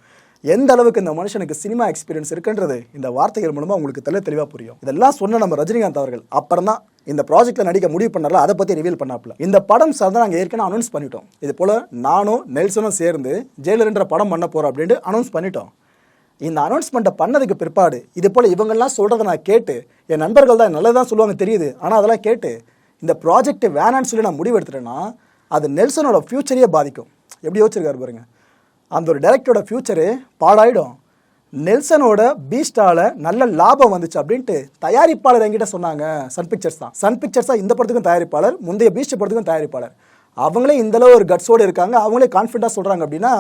எந்த அளவுக்கு இந்த மனுஷனுக்கு சினிமா எக்ஸ்பீரியன்ஸ் இருக்குன்றது இந்த வார்த்தைகள் மூலமாக உங்களுக்கு தெளிவ தெளிவாக புரியும். இதெல்லாம் சொன்ன நம்ம ரஜினிகாந்த் அவர்கள். அப்புறம் தான் இந்த ப்ராஜெக்ட்டில் நடிக்க முடிவு பண்ணல அதை பற்றி ரிவீல் பண்ணாப்ல இந்த படம் சார் நாங்கள் ஏற்கனவே அனௌன்ஸ் பண்ணிட்டோம். இது போல் நானும் நெல்சனும் சேர்ந்து ஜெயலலின்ற படம் பண்ண போகிறோம் அப்படின்ட்டு அனௌன்ஸ் பண்ணிட்டோம். இந்த அனௌன்ஸ்மெண்ட்டை பண்ணதுக்கு பிற்பாடு இது போல் இவங்கெல்லாம் சொல்கிறத நான் கேட்டு என் நண்பர்கள் தான் நல்லதான் சொல்லுவாங்க தெரியுது. ஆனால் அதெல்லாம் கேட்டு இந்த ப்ராஜெக்ட் வேணான்னு சொல்லி நான் முடிவு எடுத்துட்டேன்னா அது நெல்சனோட ஃப்யூச்சரையே பாதிக்கும். எப்படி யோசிச்சிருக்காரு பாருங்கள் அந்த ஒரு டைரக்டரோட ஃப்யூச்சரு பாடாயிடும் நெல்சனோட பீஸ்டால நல்ல லாபம் வந்துச்சு அப்படின்ட்டு தயாரிப்பாளர் என்கிட்ட சொன்னாங்க. சன் பிக்சர்ஸ் தான். சன் பிக்சர்ஸ் தான் இந்த படத்துக்கும் தயாரிப்பாளர் முந்தைய பீஸ்ட் படத்துக்கும் தயாரிப்பாளர். அவங்களே இந்தளவு ஒரு கட்ஸோடு இருக்காங்க. அவங்களே கான்ஃபிடண்டாக சொல்கிறாங்க அப்படின்னா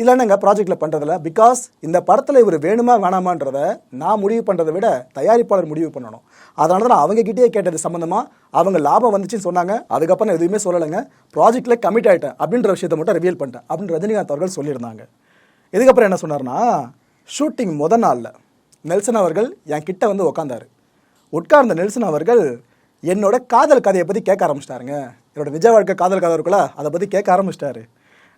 இல்லை என்னங்க ப்ராஜெக்டில் பண்ணுறதில்ல பிகாஸ் இந்த படத்தில் இவர் வேணுமா வேணாமான்றத நான் முடிவு பண்ணுறதை விட தயாரிப்பாளர் முடிவு பண்ணணும். அதனால தான் நான் அவங்க கேட்டது சம்மந்தமாக அவங்க லாபம் வந்துச்சுன்னு சொன்னாங்க. அதுக்கப்புறம் நான் எதுவுமே சொல்லலைங்க. ப்ராஜெக்ட்டில் கமிட் ஆகிட்டேன் அப்படின்ற விஷயத்தை மட்டும் ரிவீல் பண்ணிட்டேன் அப்படின்னு ரஜினிகாந்த் அவர்கள் சொல்லியிருந்தாங்க. இதுக்கப்புறம் என்ன சொன்னார்னா ஷூட்டிங் முத நாளில் நெல்சன் அவர்கள் என் கிட்ட வந்து உட்காந்தார் உட்கார்ந்த நெல்சன் அவர்கள் என்னோட காதல் கதையை பற்றி கேட்க ஆரம்பிச்சிட்டாருங்க. என்னோட நிஜ வாழ்க்கை காதல் கதை இருக்குல்ல அதை பற்றி கேட்க ஆரம்பிச்சிட்டாரு.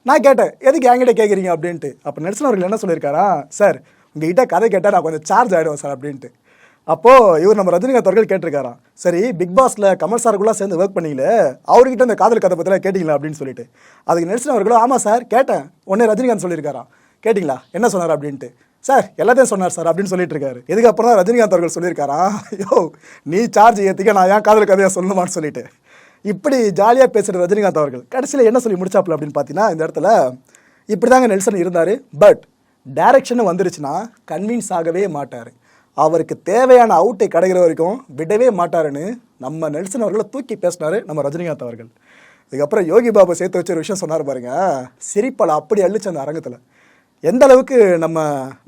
நான் கேட்டேன் எதுக்கு என்கிட்ட கேட்குறீங்க அப்படின்ட்டு. அப்போ நெல்சன் அவர்கள் என்ன சொல்லியிருக்காரா சார் உங்ககிட்ட கதை கேட்டால் நான் கொஞ்சம் சார்ஜ் ஆகிடுவேன் சார் அப்படின்ட்டு. அப்போது இவர் நம்ம ரஜினிகாந்த் அவர்கள் கேட்டிருக்காராம் சரி பிக் பாஸில் கமல் சாருக்குள்ளே சேர்ந்து ஒர்க் பண்ணீங்களே அவர்கிட்ட இந்த காதல் கதை பற்றிலாம் கேட்டிங்களா? அப்படின்னு சொல்லிட்டு. அதுக்கு நெல்சன் அவர்களோ ஆமாம் சார் கேட்டேன். உடனே ரஜினிகாந்த் சொல்லியிருக்காராம் கேட்டிங்களா? என்ன சொன்னார்? அப்படின்ட்டு. சார் எல்லாத்தையும் சொன்னார் சார் அப்படின்னு சொல்லிட்டு இருக்காரு இதுக்கப்புறம் தான் ரஜினிகாந்த் அவர்கள் சொல்லியிருக்காரா யோ நீ சார்ஜ் ஏற்றிக்க நான் ஏன் காதல் கதையாக சொல்லணுமான்னு சொல்லிட்டு. இப்படி ஜாலியாக பேசுகிற ரஜினிகாந்த் அவர்கள். கடைசியில் என்ன சொல்லி முடிச்சாப்புல அப்படின்னு பார்த்தீங்கன்னா இந்த இடத்துல இப்படி தாங்க நெல்சன் இருந்தார். பட் டைரக்ஷன் வந்துருச்சுன்னா கன்வின்ஸ் ஆகவே மாட்டார். அவருக்கு தேவையான அவுட்டை கிடைக்கிற வரைக்கும் விடவே மாட்டாருன்னு நம்ம நெல்சன் அவர்களை தூக்கி பேசினார் நம்ம ரஜினிகாந்த் அவர்கள். இதுக்கப்புறம் யோகி பாபு சேர்த்து வச்ச ஒரு விஷயம் சொன்னார் பாருங்க. சிரிப்பலை அப்படி அள்ளிச்சு அந்த அரங்கத்தில். எந்த அளவுக்கு நம்ம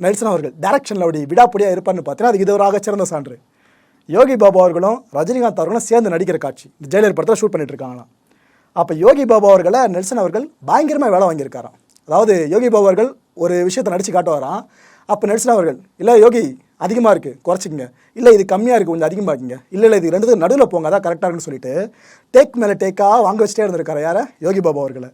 நெல்சன் அவர்கள் டைரக்ஷனில் அப்படி விடாப்படியாக இருப்பார்னு பார்த்தீங்கன்னா அதுக்கு இது ஒரு ஆகச்சிறந்த சான்று. யோகி பாபு அவர்களும் ரஜினிகாந்த் அவர்களும் சேர்ந்து நடிக்கிற காட்சி. இந்த ஜெயலலிதா படத்தில் ஷூட் பண்ணிட்டு இருக்காங்களாம் அப்போ யோகி பாபு அவர்களை நெல்சன் அவர்கள் பயங்கரமாக வேலை வாங்கியிருக்காராம். அதாவது யோகி பாபு அவர்கள் ஒரு விஷயத்தை நடித்து காட்டுவாராம். அப்போ நெல்சன் அவர்கள் இல்லை யோகி அதிகமாக இருக்குது குறைச்சிக்கங்க. இல்லை இது கம்மியாக இருக்குது கொஞ்சம் அதிகமாக இருக்குங்க இல்லை இல்லை இது ரெண்டு நடுவில் போங்க அதான் கரெக்டாக இருக்குன்னு சொல்லிட்டு டேக் மேலே டேக்காக வாங்க வச்சுட்டே இருந்திருக்காரு யாரை? யோகி பாபு அவர்களை.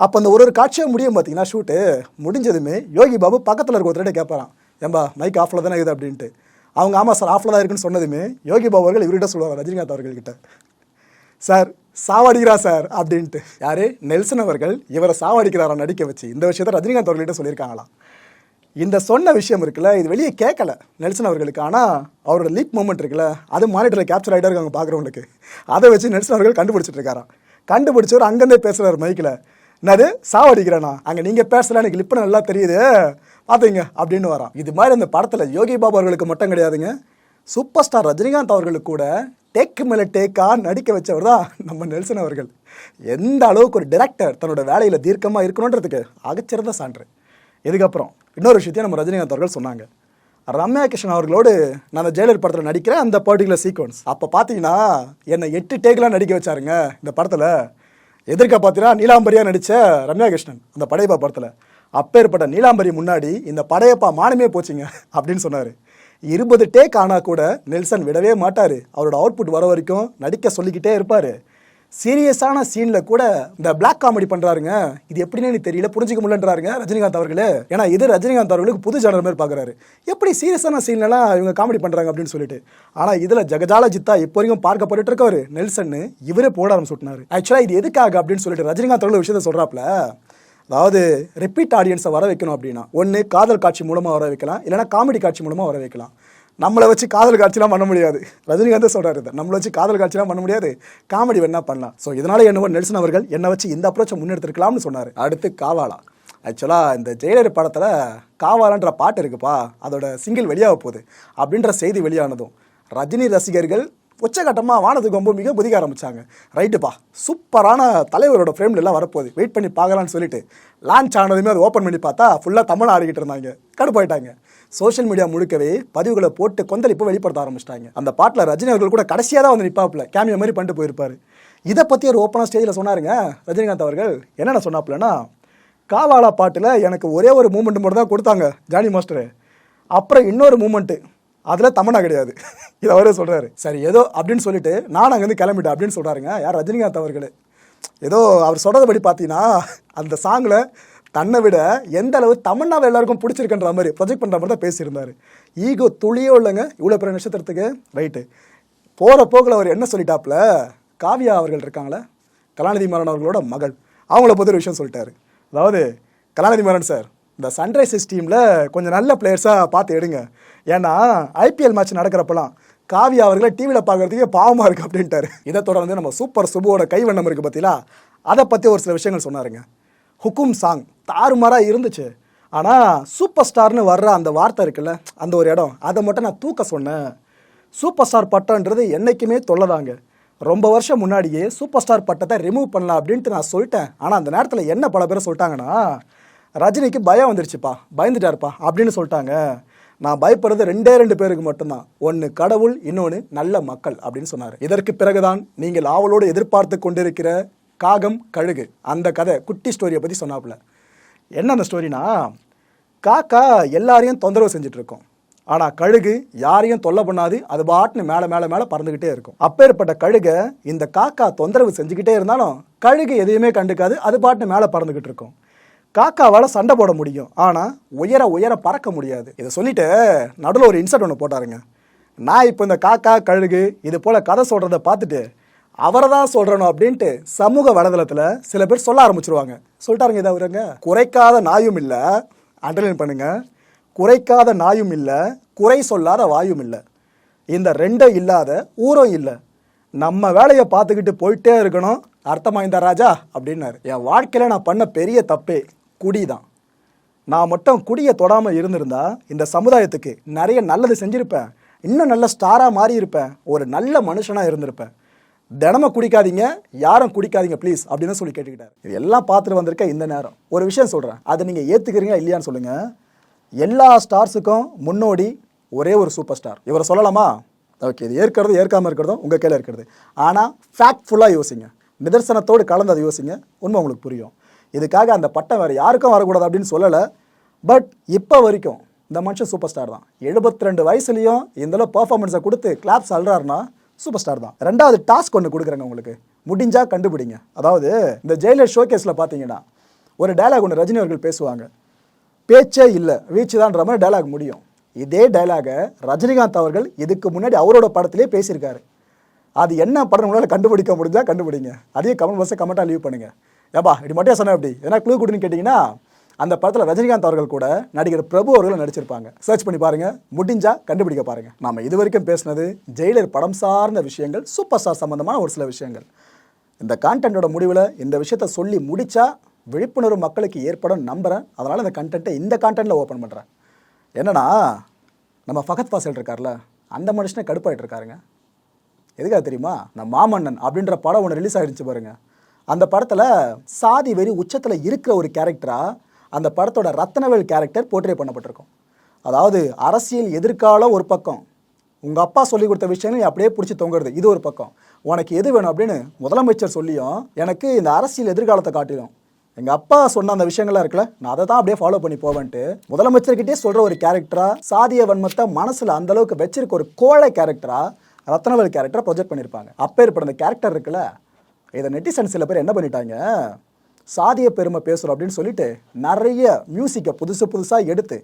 அப்போ அந்த ஒரு ஒரு காட்சியாக முடியும் பார்த்தீங்கன்னா ஷூட்டு முடிஞ்சதுமே யோகி பாபு பக்கத்தில் இருக்க ஒருத்தர்கிட்ட கேட்பாரான் ஏம்பா மைக் ஆஃபில் தானே இருக்குது அப்படின்ட்டு. அவங்க ஆமாம் சார் ஆஃபில் தான் இருக்குன்னு சொன்னதுமே. யோகி பாபு அவர்கள் இவர்கிட்ட சொல்லுவாங்க ரஜினிகாந்த் அவர்கள்கிட்ட சார் சாவடிக்கிறா சார் அப்படின்ட்டு. யாரு? நெல்சன் அவர்கள் இவரை சாவடிக்கிறாரா நடிக்க வச்சு. இந்த விஷயத்த ரஜினிகாந்த் அவர்கள்ட்ட சொல்லியிருக்காங்களா? இந்த சொன்ன விஷயம் இருக்குல்ல இது வெளியே கேட்கல நெல்சன் அவர்களுக்கு. ஆனால் அவரோட லீக் மூமெண்ட் இருக்குல்ல அது மானிட்டரில் கேப்சர் ஆகிட்டே இருக்காங்க பார்க்குறவங்களுக்கு அதை வச்சு நெல்சன் அவர்கள் கண்டுபிடிச்சிட்டு இருக்காராம். கண்டுபிடிச்சவர் அங்கேருந்தே பேசுகிறார் மைக்கில் என்னது? சாவடிக்கிறேனா? அங்கே நீங்கள் பேசல எனக்கு லிப்பு நல்லா தெரியுது. பார்த்தீங்க அப்படின்னு வரான். இது மாதிரி அந்த படத்தில் யோகி பாபு அவர்களுக்கு மட்டும் கிடையாதுங்க. சூப்பர் ஸ்டார் ரஜினிகாந்த் அவர்களுக்கு கூட டேக்கு மேலே டேக்கா நடிக்க வச்சவர் தான் நம்ம நெல்சன் அவர்கள். எந்த அளவுக்கு ஒரு டிரெக்டர் தன்னோட வேலையில் தீர்க்கமாக இருக்கணுன்றதுக்கு அகச்சிறந்த சான்று. இதுக்கப்புறம் இன்னொரு விஷயத்தையும் நம்ம ரஜினிகாந்த் அவர்கள் சொன்னாங்க. ரம்யா கிருஷ்ணன் அவர்களோடு நான் அந்த ஜெயலலிதா படத்தில் நடிக்கிறேன் அந்த பர்டிகுலர் சீக்வன்ஸ் அப்போ பார்த்தீங்கன்னா என்னை எட்டு டேக்கெலாம் நடிக்க வச்சாருங்க இந்த படத்தில். எதிர்க்க பார்த்தீங்கன்னா நீலாம்பரியா நடித்த ரம்யா கிருஷ்ணன் அந்த படையப்பா படத்தில். அப்பேற்பட்ட நீலாம்பரி முன்னாடி இந்த படையப்பா மானமே போச்சுங்க அப்படின்னு சொன்னார். இருபது டேக் ஆனால் கூட நெல்சன் விடவே மாட்டார். அவரோட அவுட்புட் வர வரைக்கும் நடிக்க சொல்லிக்கிட்டே இருப்பார். சீரியஸான சீனில் கூட இந்த பிளாக் காமெடி பண்ணுறாருங்க இது எப்படின்னு எனக்கு தெரியல புரிஞ்சிக்க முடியலன்றாருங்க ரஜினிகாந்த் அவர்களே. ஏன்னா இது ரஜினிகாந்த் அவர்களுக்கு புது ஜானர் மாதிரி பார்க்குறாரு. எப்படி சீரியஸான சீன்லலாம் இவங்க காமெடி பண்ணுறாங்க அப்படின்னு சொல்லிட்டு. ஆனால் இதில் ஜெகஜால ஜித்தா இப்போ வரைக்கும் பார்க்கப்பட்டு இருக்கவர்? நெல்சன்னு இவரே போட ஆரம்பிச்சுட்டாரு. ஆக்சுவலாக இது எதுக்காக அப்படின்னு சொல்லிட்டு ரஜினிகாந்த் அவர்கள் ஒரு விஷயத்த அதாவது ரிப்பீட் ஆடியன்ஸை வர வைக்கணும் அப்படின்னா. ஒன்று காதல் காட்சி மூலமாக வர வைக்கலாம். இல்லைனா காமெடி காட்சி மூலமாக வர வைக்கலாம். நம்மளை வச்சு காதல் காட்சிலாம் பண்ண முடியாது. ரஜினிகாந்தே சொல்கிறாரு இதை. நம்மளை வச்சு காதல் காட்சிலாம் பண்ண முடியாது. காமெடி வேணா பண்ணலாம். ஸோ இதனால் என்னவோ நெல்சன் அவர்கள் என்னை வச்சு இந்த அப்ரோச்சை முன்னெடுத்துருக்கலாம்னு சொன்னார். அடுத்து காவாலா. ஆக்சுவலாக இந்த ஜெயலலிதா படத்தில் காவாலான்ற பாட்டு இருக்குப்பா. அதோட சிங்கிள் வெளியாக போகுது. அப்படின்ற செய்தி வெளியானதும் ரஜினி ரசிகர்கள் உச்சகட்டமாக வானத்துக்கு ரொம்ப மிக புதிக்க ஆரம்பிச்சாங்க. ரைட்டுப்பா சூப்பரான தலைவரோட ஃப்ரேம்ல எல்லாம் வரப்போகுது. வெயிட் பண்ணி பார்க்கலான்னு சொல்லிட்டு. லான்ச் ஆனதுமே அதை ஓப்பன் பண்ணி பார்த்தா ஃபுல்லாக தமிழ் ஆடிக்கிட்டு இருந்தாங்க. கடுப்பாயிட்டாங்க. சோஷியல் மீடியா முழுக்கவே பதிவுகளை போட்டு கொந்தளிப்பு வெளிப்படுத்த ஆரம்பிச்சிட்டாங்க. அந்த பாட்டில் ரஜினி அவர்கள் கூட கடைசியாக தான் வந்து நிற்பாப்பில் கேமியோ மாதிரி பண்ணிட்டு போயிருப்பாரு. இதை பற்றி ஒரு ஓப்பனாக ஸ்டேஜில் சொன்னாருங்க ரஜினிகாந்த் அவர்கள். என்னென்ன சொன்னாப்புலன்னா காவாலா பாட்டில் எனக்கு ஒரே ஒரு மூமெண்ட் மட்டும் தான் கொடுத்தாங்க ஜானி மாஸ்டரு. அப்புறம் இன்னொரு மூமெண்ட்டு அதில் தமன்னா கிடையாது. இது அவரே சொல்கிறாரு சரி ஏதோ அப்படின்னு சொல்லிட்டு நான் அங்கேருந்து கிளம்பிட்டேன் அப்படின்னு சொல்கிறாருங்க யார்? ரஜினிகாந்த் அவர்கள். ஏதோ அவர் சொல்கிறபடி பார்த்தீங்கன்னா அந்த சாங்கில் தன்னை விட எந்த அளவு தமிழ்நாவை எல்லாருக்கும் பிடிச்சிருக்குன்ற மாதிரி ப்ரொஜெக்ட் பண்ணுற மாதிரி தான் பேசியிருந்தார். ஈகோ துளியோ இல்லைங்க. இவ்வளோ பெரிய நட்சத்திரத்துக்கு. ரைட்டு போகிற போக்கில் அவர் என்ன சொல்லிட்டாப்புல? காவியா அவர்கள் இருக்காங்களே கலாநிதி மாறன் அவர்களோட மகள். அவங்கள பற்றி ஒரு விஷயம் சொல்லிட்டாரு. அதாவது கலாநிதி மாறன் சார் இந்த சன்ரைசர்ஸ் டீமில் கொஞ்சம் நல்ல பிளேயர்ஸாக பார்த்து எடுங்க. ஏன்னா ஐபிஎல் மேட்ச் நடக்கிறப்பலாம் காவியா அவர்களை டிவியில் பார்க்கறதுக்கே பாவமாக இருக்குது அப்படின்ட்டாரு. இதை தொடர்ந்து நம்ம சூப்பர் சுபுவோட கைவண்ணம் இருக்குது பார்த்தீங்களா? அதை பற்றி ஒரு சில விஷயங்கள் சொன்னாருங்க. ஹுக்கும் சாங் தாறுமாறாக இருந்துச்சு. ஆனால் சூப்பர் ஸ்டார்னு வர்ற அந்த வார்த்தை இருக்குல்ல அந்த ஒரு இடம் அதை மட்டும் நான் தூக்க சொன்னேன். சூப்பர் ஸ்டார் பட்டன்றது என்றைக்குமே தொல்லதாங்க. ரொம்ப வருஷம் முன்னாடியே சூப்பர் ஸ்டார் பட்டத்தை ரிமூவ் பண்ணலாம் அப்படின்ட்டு நான் சொல்லிட்டேன். ஆனால் அந்த நேரத்தில் என்ன பல பேர் சொல்லிட்டாங்கன்னா ரஜினிக்கு பயம் வந்துருச்சுப்பா பயந்துட்டாருப்பா அப்படின்னு சொல்லிட்டாங்க. நான் பயப்படுறது ரெண்டே ரெண்டு பேருக்கு மட்டும்தான். ஒன்று கடவுள் இன்னொன்று நல்ல மக்கள் அப்படின்னு சொன்னார். இதற்கு பிறகுதான் நீங்கள் ஆவலோடு எதிர்பார்த்து கொண்டிருக்கிற காகம் கழுகு. அந்த கதை குட்டி ஸ்டோரியை பற்றி சொன்னாப்புல. என்ன அந்த ஸ்டோரினா காக்கா எல்லாரையும் தொந்தரவு செஞ்சிட்ருக்கோம். ஆனால் கழுகு யாரையும் தொல்லை பண்ணாது அது பாட்டுன்னு மேலே மேலே மேலே பறந்துக்கிட்டே இருக்கும். அப்பேற்பட்ட கழுகை இந்த காக்கா தொந்தரவு செஞ்சுக்கிட்டே இருந்தாலும் கழுகு எதையுமே கண்டுக்காது அது பாட்டுன்னு மேலே பறந்துக்கிட்டு இருக்கும். காக்காவால் சண்டை போட முடியும். ஆனால் உயர உயர பறக்க முடியாது. இதை சொல்லிட்டு நடுவில் ஒரு இன்சர்ட் ஒன்று போட்டாருங்க. நான் இப்போ இந்த காக்கா கழுகு இது போல் கதை சொல்கிறத பார்த்துட்டு அவரை தான் சொல்கிறணும் அப்படின்ட்டு சமூக வலைதளத்தில் சில பேர் சொல்ல ஆரம்பிச்சிருவாங்க. சொல்லிட்டாருங்க இதை அவருங்க. குறைக்காத நாயும் இல்லை. அண்டர்லைன் பண்ணுங்கள் குறைக்காத நாயும் இல்லை. குறை சொல்லாத வாயும் இல்லை. இந்த ரெண்டும் இல்லாத ஊரும் இல்லை. நம்ம வேலையை பார்த்துக்கிட்டு போயிட்டே இருக்கணும். அர்த்தமாக இந்த ராஜா அப்படின்னாரு. என் வாழ்க்கையில் நான் பண்ண பெரிய தப்பே. குடி தான் நான் மட்டும் குடியை தொடாமல் இருந்திருந்தா இந்த சமுதாயத்துக்கு நிறைய நல்லது செஞ்சுருப்பேன். இன்னும் நல்ல ஸ்டாராக மாறி இருப்பேன் ஒரு நல்ல மனுஷனாக இருந்திருப்பேன். தினமும் குடிக்காதீங்க யாரும் குடிக்காதீங்க ப்ளீஸ் அப்படின்னு சொல்லி கேட்டுக்கிட்டார். இது எல்லாம் பார்த்துட்டு வந்திருக்க இந்த நேரம். ஒரு விஷயம் சொல்கிறேன் அதை நீங்கள் ஏற்றுக்கிறீங்க இல்லையான்னு சொல்லுங்கள் எல்லா ஸ்டார்ஸுக்கும் முன்னோடி ஒரே ஒரு சூப்பர் ஸ்டார் இவரை சொல்லலாமா? ஓகே இது ஏற்கிறது ஏற்காமல் இருக்கிறதும் உங்கள் கையில் இருக்கிறது. ஆனால் ஃபேக்ட்ஃபுல்லாக யோசிங்க. நிதர்சனத்தோடு கலந்து அதை யோசிங்க. உண்மை உங்களுக்கு புரியும். இதுக்காக அந்த பட்டம் வேறு யாருக்கும் வரக்கூடாது அப்படின்னு சொல்லலை. பட் இப்போ வரைக்கும் இந்த மனுஷன் சூப்பர் ஸ்டார் தான் 72 ரெண்டு வயசுலேயும் இந்தளவு பர்ஃபார்மன்ஸை கொடுத்து கிளாப்ஸ் அல்றாருன்னா சூப்பர் ஸ்டார் தான். ரெண்டாவது டாஸ்க் ஒன்று கொடுக்குறேங்க உங்களுக்கு. முடிஞ்சால் கண்டுபிடிங்க. அதாவது இந்த ஜெயிலர் ஷோகேஸில் பார்த்தீங்கன்னா ஒரு டைலாக் ஒன்று ரஜினி அவர்கள் பேசுவாங்க. பேச்சே இல்லை வீச்சு தான்ற மாதிரி டைலாக் முடியும். இதே டயலாகை ரஜினிகாந்த் அவர்கள் இதுக்கு முன்னாடி அவரோட படத்திலே பேசியிருக்காரு. அது என்ன படம் உங்களால் கண்டுபிடிக்க முடிஞ்சால் கண்டுபிடிங்க. அதையும் கமெண்ட் பாக்ஸை கமெண்ட்டாக லீவ் பண்ணுங்கள் ஏப்பா இப்படி மட்டும் சொன்னேன் அப்படி ஏன்னா க்ளூ கொடுன்னு கேட்டிங்கன்னா அந்த படத்தில் ரஜினிகாந்த் அவர்கள் கூட நடிகர் பிரபு அவர்களும் நடிச்சிருப்பாங்க. சர்ச் பண்ணி பாருங்கள் முடிஞ்சால் கண்டுபிடிக்க பாருங்கள் நாம் இது வரைக்கும் பேசினது ஜெயிலர் படம் சார்ந்த விஷயங்கள் சூப்பர் ஸ்டார் சம்மந்தமான ஒரு சில விஷயங்கள். இந்த கான்டென்ட்டோட முடிவில் இந்த விஷயத்த சொல்லி முடித்தா விழிப்புணர்வு மக்களுக்கு ஏற்படும் நம்புகிறேன் அதனால் இந்த கண்டென்ட்டை இந்த கான்டென்ட்டில் ஓப்பன் பண்ணுறேன் என்னன்னா நம்ம ஃபகத் ஃபாசல் இருக்கார்ல அந்த மனுஷனை கடுப்பாயிட்டு இருக்காருங்க. எதுக்காக தெரியுமா? நான் மாமன்னன் அப்படின்ற படம் ஒன்று ரிலீஸ் ஆகிடுச்சு பாருங்கள் அந்த படத்தில் சாதி வெறி உச்சத்தில் இருக்கிற ஒரு கேரக்டராக அந்த படத்தோட ரத்னவேல் கேரக்டர் போர்ட்ரே பண்ணப்பட்டிருக்கும். அதாவது அரசியல் எதிர்காலம் ஒரு பக்கம். உங்கள் அப்பா சொல்லி கொடுத்த விஷயங்கள் அப்படியே பிடிச்சி தொங்குறது. இது ஒரு பக்கம். உனக்கு எது வேணும் அப்படின்னு முதலமைச்சர் சொல்லியும் எனக்கு இந்த அரசியல் எதிர்காலத்தை காட்டிடும். எங்கள் அப்பா சொன்ன அந்த விஷயங்கள்லாம் இருக்குல்ல நான் அதை தான் அப்படியே ஃபாலோ பண்ணி போவேன்ட்டு முதலமைச்சர்கிட்டே சொல்கிற ஒரு கேரக்டராக சாதிய வன்மத்தை மனசில் அந்த அளவுக்கு வச்சிருக்க ஒரு கோழை கேரக்டராக ரத்னவேல் கேரக்டரை ப்ரொஜெக்ட் பண்ணியிருப்பாங்க அப்பேற்பட்ட அந்த கேரக்டர் இருக்குல்ல இதை நெட்டிசன் சில பேர் என்ன பண்ணிட்டாங்க? சாதிய பெருமை பேசுகிறோம் அப்படின்னு சொல்லிட்டு நிறைய மியூசிக்கை புதுசு புதுசாக எடுத்து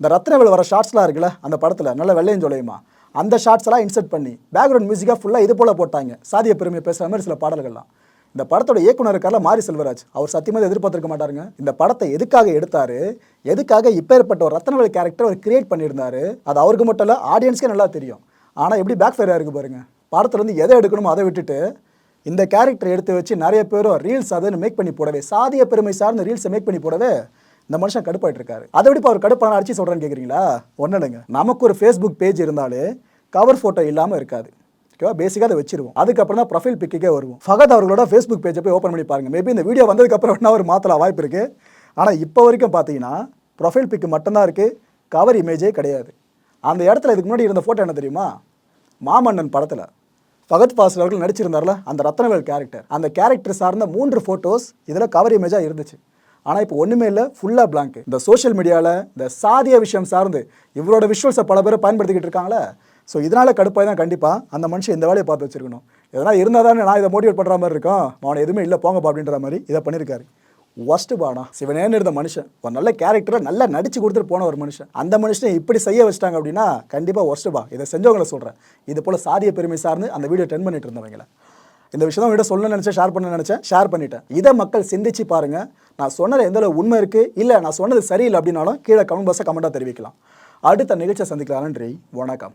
இந்த ரத்னவேல் வர ஷார்ட்ஸ்லாம் இருக்குல்ல அந்த படத்தில் நல்ல வெள்ளையும் சொல்லையுமா அந்த ஷார்ட்ஸ்லாம் இன்சர்ட் பண்ணி பேக்ரவுண்ட் மியூசிக்காக ஃபுல்லாக இது போல் போட்டாங்க சாதிய பெருமையை பேசுகிற மாதிரி சில பாடல்கள்லாம். இந்த படத்தோட இயக்குனர் இருக்கார்ல மாரி செல்வராஜ். அவர் சத்தியமாக எதிர்பார்த்துருக்க மாட்டாருங்க. இந்த படத்தை எதுக்காக எடுத்தார்? எதுக்காக இப்பேற்பட்ட ஒரு ரத்னவேல் கேரக்டர் அவர் கிரியேட் பண்ணியிருந்தாரு? அது அவருக்கு மட்டும் இல்லை ஆடியன்ஸ்க்கே நல்லா தெரியும். ஆனால் எப்படி பேக் ஃபயராக இருக்குது பாருங்கள் படத்துலேருந்து எதை எடுக்கணுமோ அதை விட்டுட்டு இந்த கேரக்டர் எடுத்து வச்சு நிறைய பேரும் ரீல்ஸ் அதுன்னு மேக் பண்ணி போடவே சாதிய பெருமை சார்ந்த ரீல்ஸை மேக் பண்ணி போடவே இந்த மனுஷன் கடுப்பாயிட்டு இருக்காரு அதை விட இப்போ அவர் கடுப்பான அடிச்சு சொல்கிறேன்னு கேட்குறீங்களா ஒன்றுங்க நமக்கு ஒரு ஃபேஸ்புக் பேஜ் இருந்தாலே கவர் ஃபோட்டோ இல்லாமல் இருக்காது. ஓகேவா பேசிக்காக அதை வச்சிருவோம். அதுக்கப்புறம் தான் ப்ரொஃபைல் பிக்குக்கே வருவோம். ஃபகத் அவர்களோட ஃபேஸ்புக் பேஜை போய் ஓப்பன் பண்ணி பாருங்க. மேபி இந்த வீடியோ வந்ததுக்கப்புறம் வேணா அவர் மாற்றலாம் வாய்ப்பு இருக்குது ஆனால் இப்போ வரைக்கும் பார்த்தீங்கன்னா ப்ரொஃபைல் பிக்கு மட்டும்தான் இருக்குது கவர் இமேஜே கிடையாது. அந்த இடத்துல இதுக்கு முன்னாடி இருந்த ஃபோட்டோ என்ன தெரியுமா? மாமன்னன் படத்தில். பகத் ஃபாசில் அவர்கள் நடிச்சிருந்தார்ல அந்த ரத்னவேல் கேரக்டர் அந்த கேரக்டர் சார்ந்த மூன்று ஃபோட்டோஸ் இதில் கவர் இமேஜாக இருந்துச்சு. ஆனால் இப்போ ஒன்றுமே இல்லை ஃபுல்லாக பிளாங்க் இந்த சோஷியல் மீடியாவில் இந்த சாதிய விஷயம் சார்ந்து இவரோட விஷுவல்ஸை பல பேர் பயன்படுத்திக்கிட்டு இருக்காங்களே ஸோ இதனால் கடுப்பாக தான் கண்டிப்பாக அந்த மனுஷன் இந்த வேலையை பார்த்து வச்சுருக்கணும். எதனா இருந்தால் தானே நான் இதை மோட்டிவேட் பண்ணுற மாதிரி இருக்கும். அவனை எதுவுமே இல்லை போங்கப்பா அப்படின்ற மாதிரி இதை பண்ணியிருக்காரு. ஒஸ்ட் பாடம் சிவனேன்னு இருந்த மனுஷன். ஒரு நல்ல கேரக்டரை நல்லா நடிச்சு கொடுத்துட்டு போன ஒரு மனுஷன். அந்த மனுஷனை இப்படி செய்ய வச்சிட்டாங்க அப்படின்னா கண்டிப்பாக ஒஸ்ட்டு பா. இதை செஞ்சவங்களை சொல்கிறேன் இது போல் சாதிய பெருமை சார்ந்து அந்த வீடியோ டென் பண்ணிட்டு இருந்தவங்கள. இந்த விஷயம் தான் வீடியோ சொல்லணும்னு நினச்சேன் ஷேர் பண்ண நினச்சேன் ஷேர் பண்ணிட்டேன். இதை மக்கள் சிந்திச்சு பாருங்கள் நான் சொன்னது எந்த அளவு உண்மை இருக்குது இல்லை நான் சொன்னது சரியில்லை அப்படின்னாலும் கீழே கமெண்ட் பாக்ஸை கமெண்ட்டாக தெரிவிக்கலாம். அடுத்த நிகழ்ச்சியை சந்திக்கலாம் நன்றி. வணக்கம்.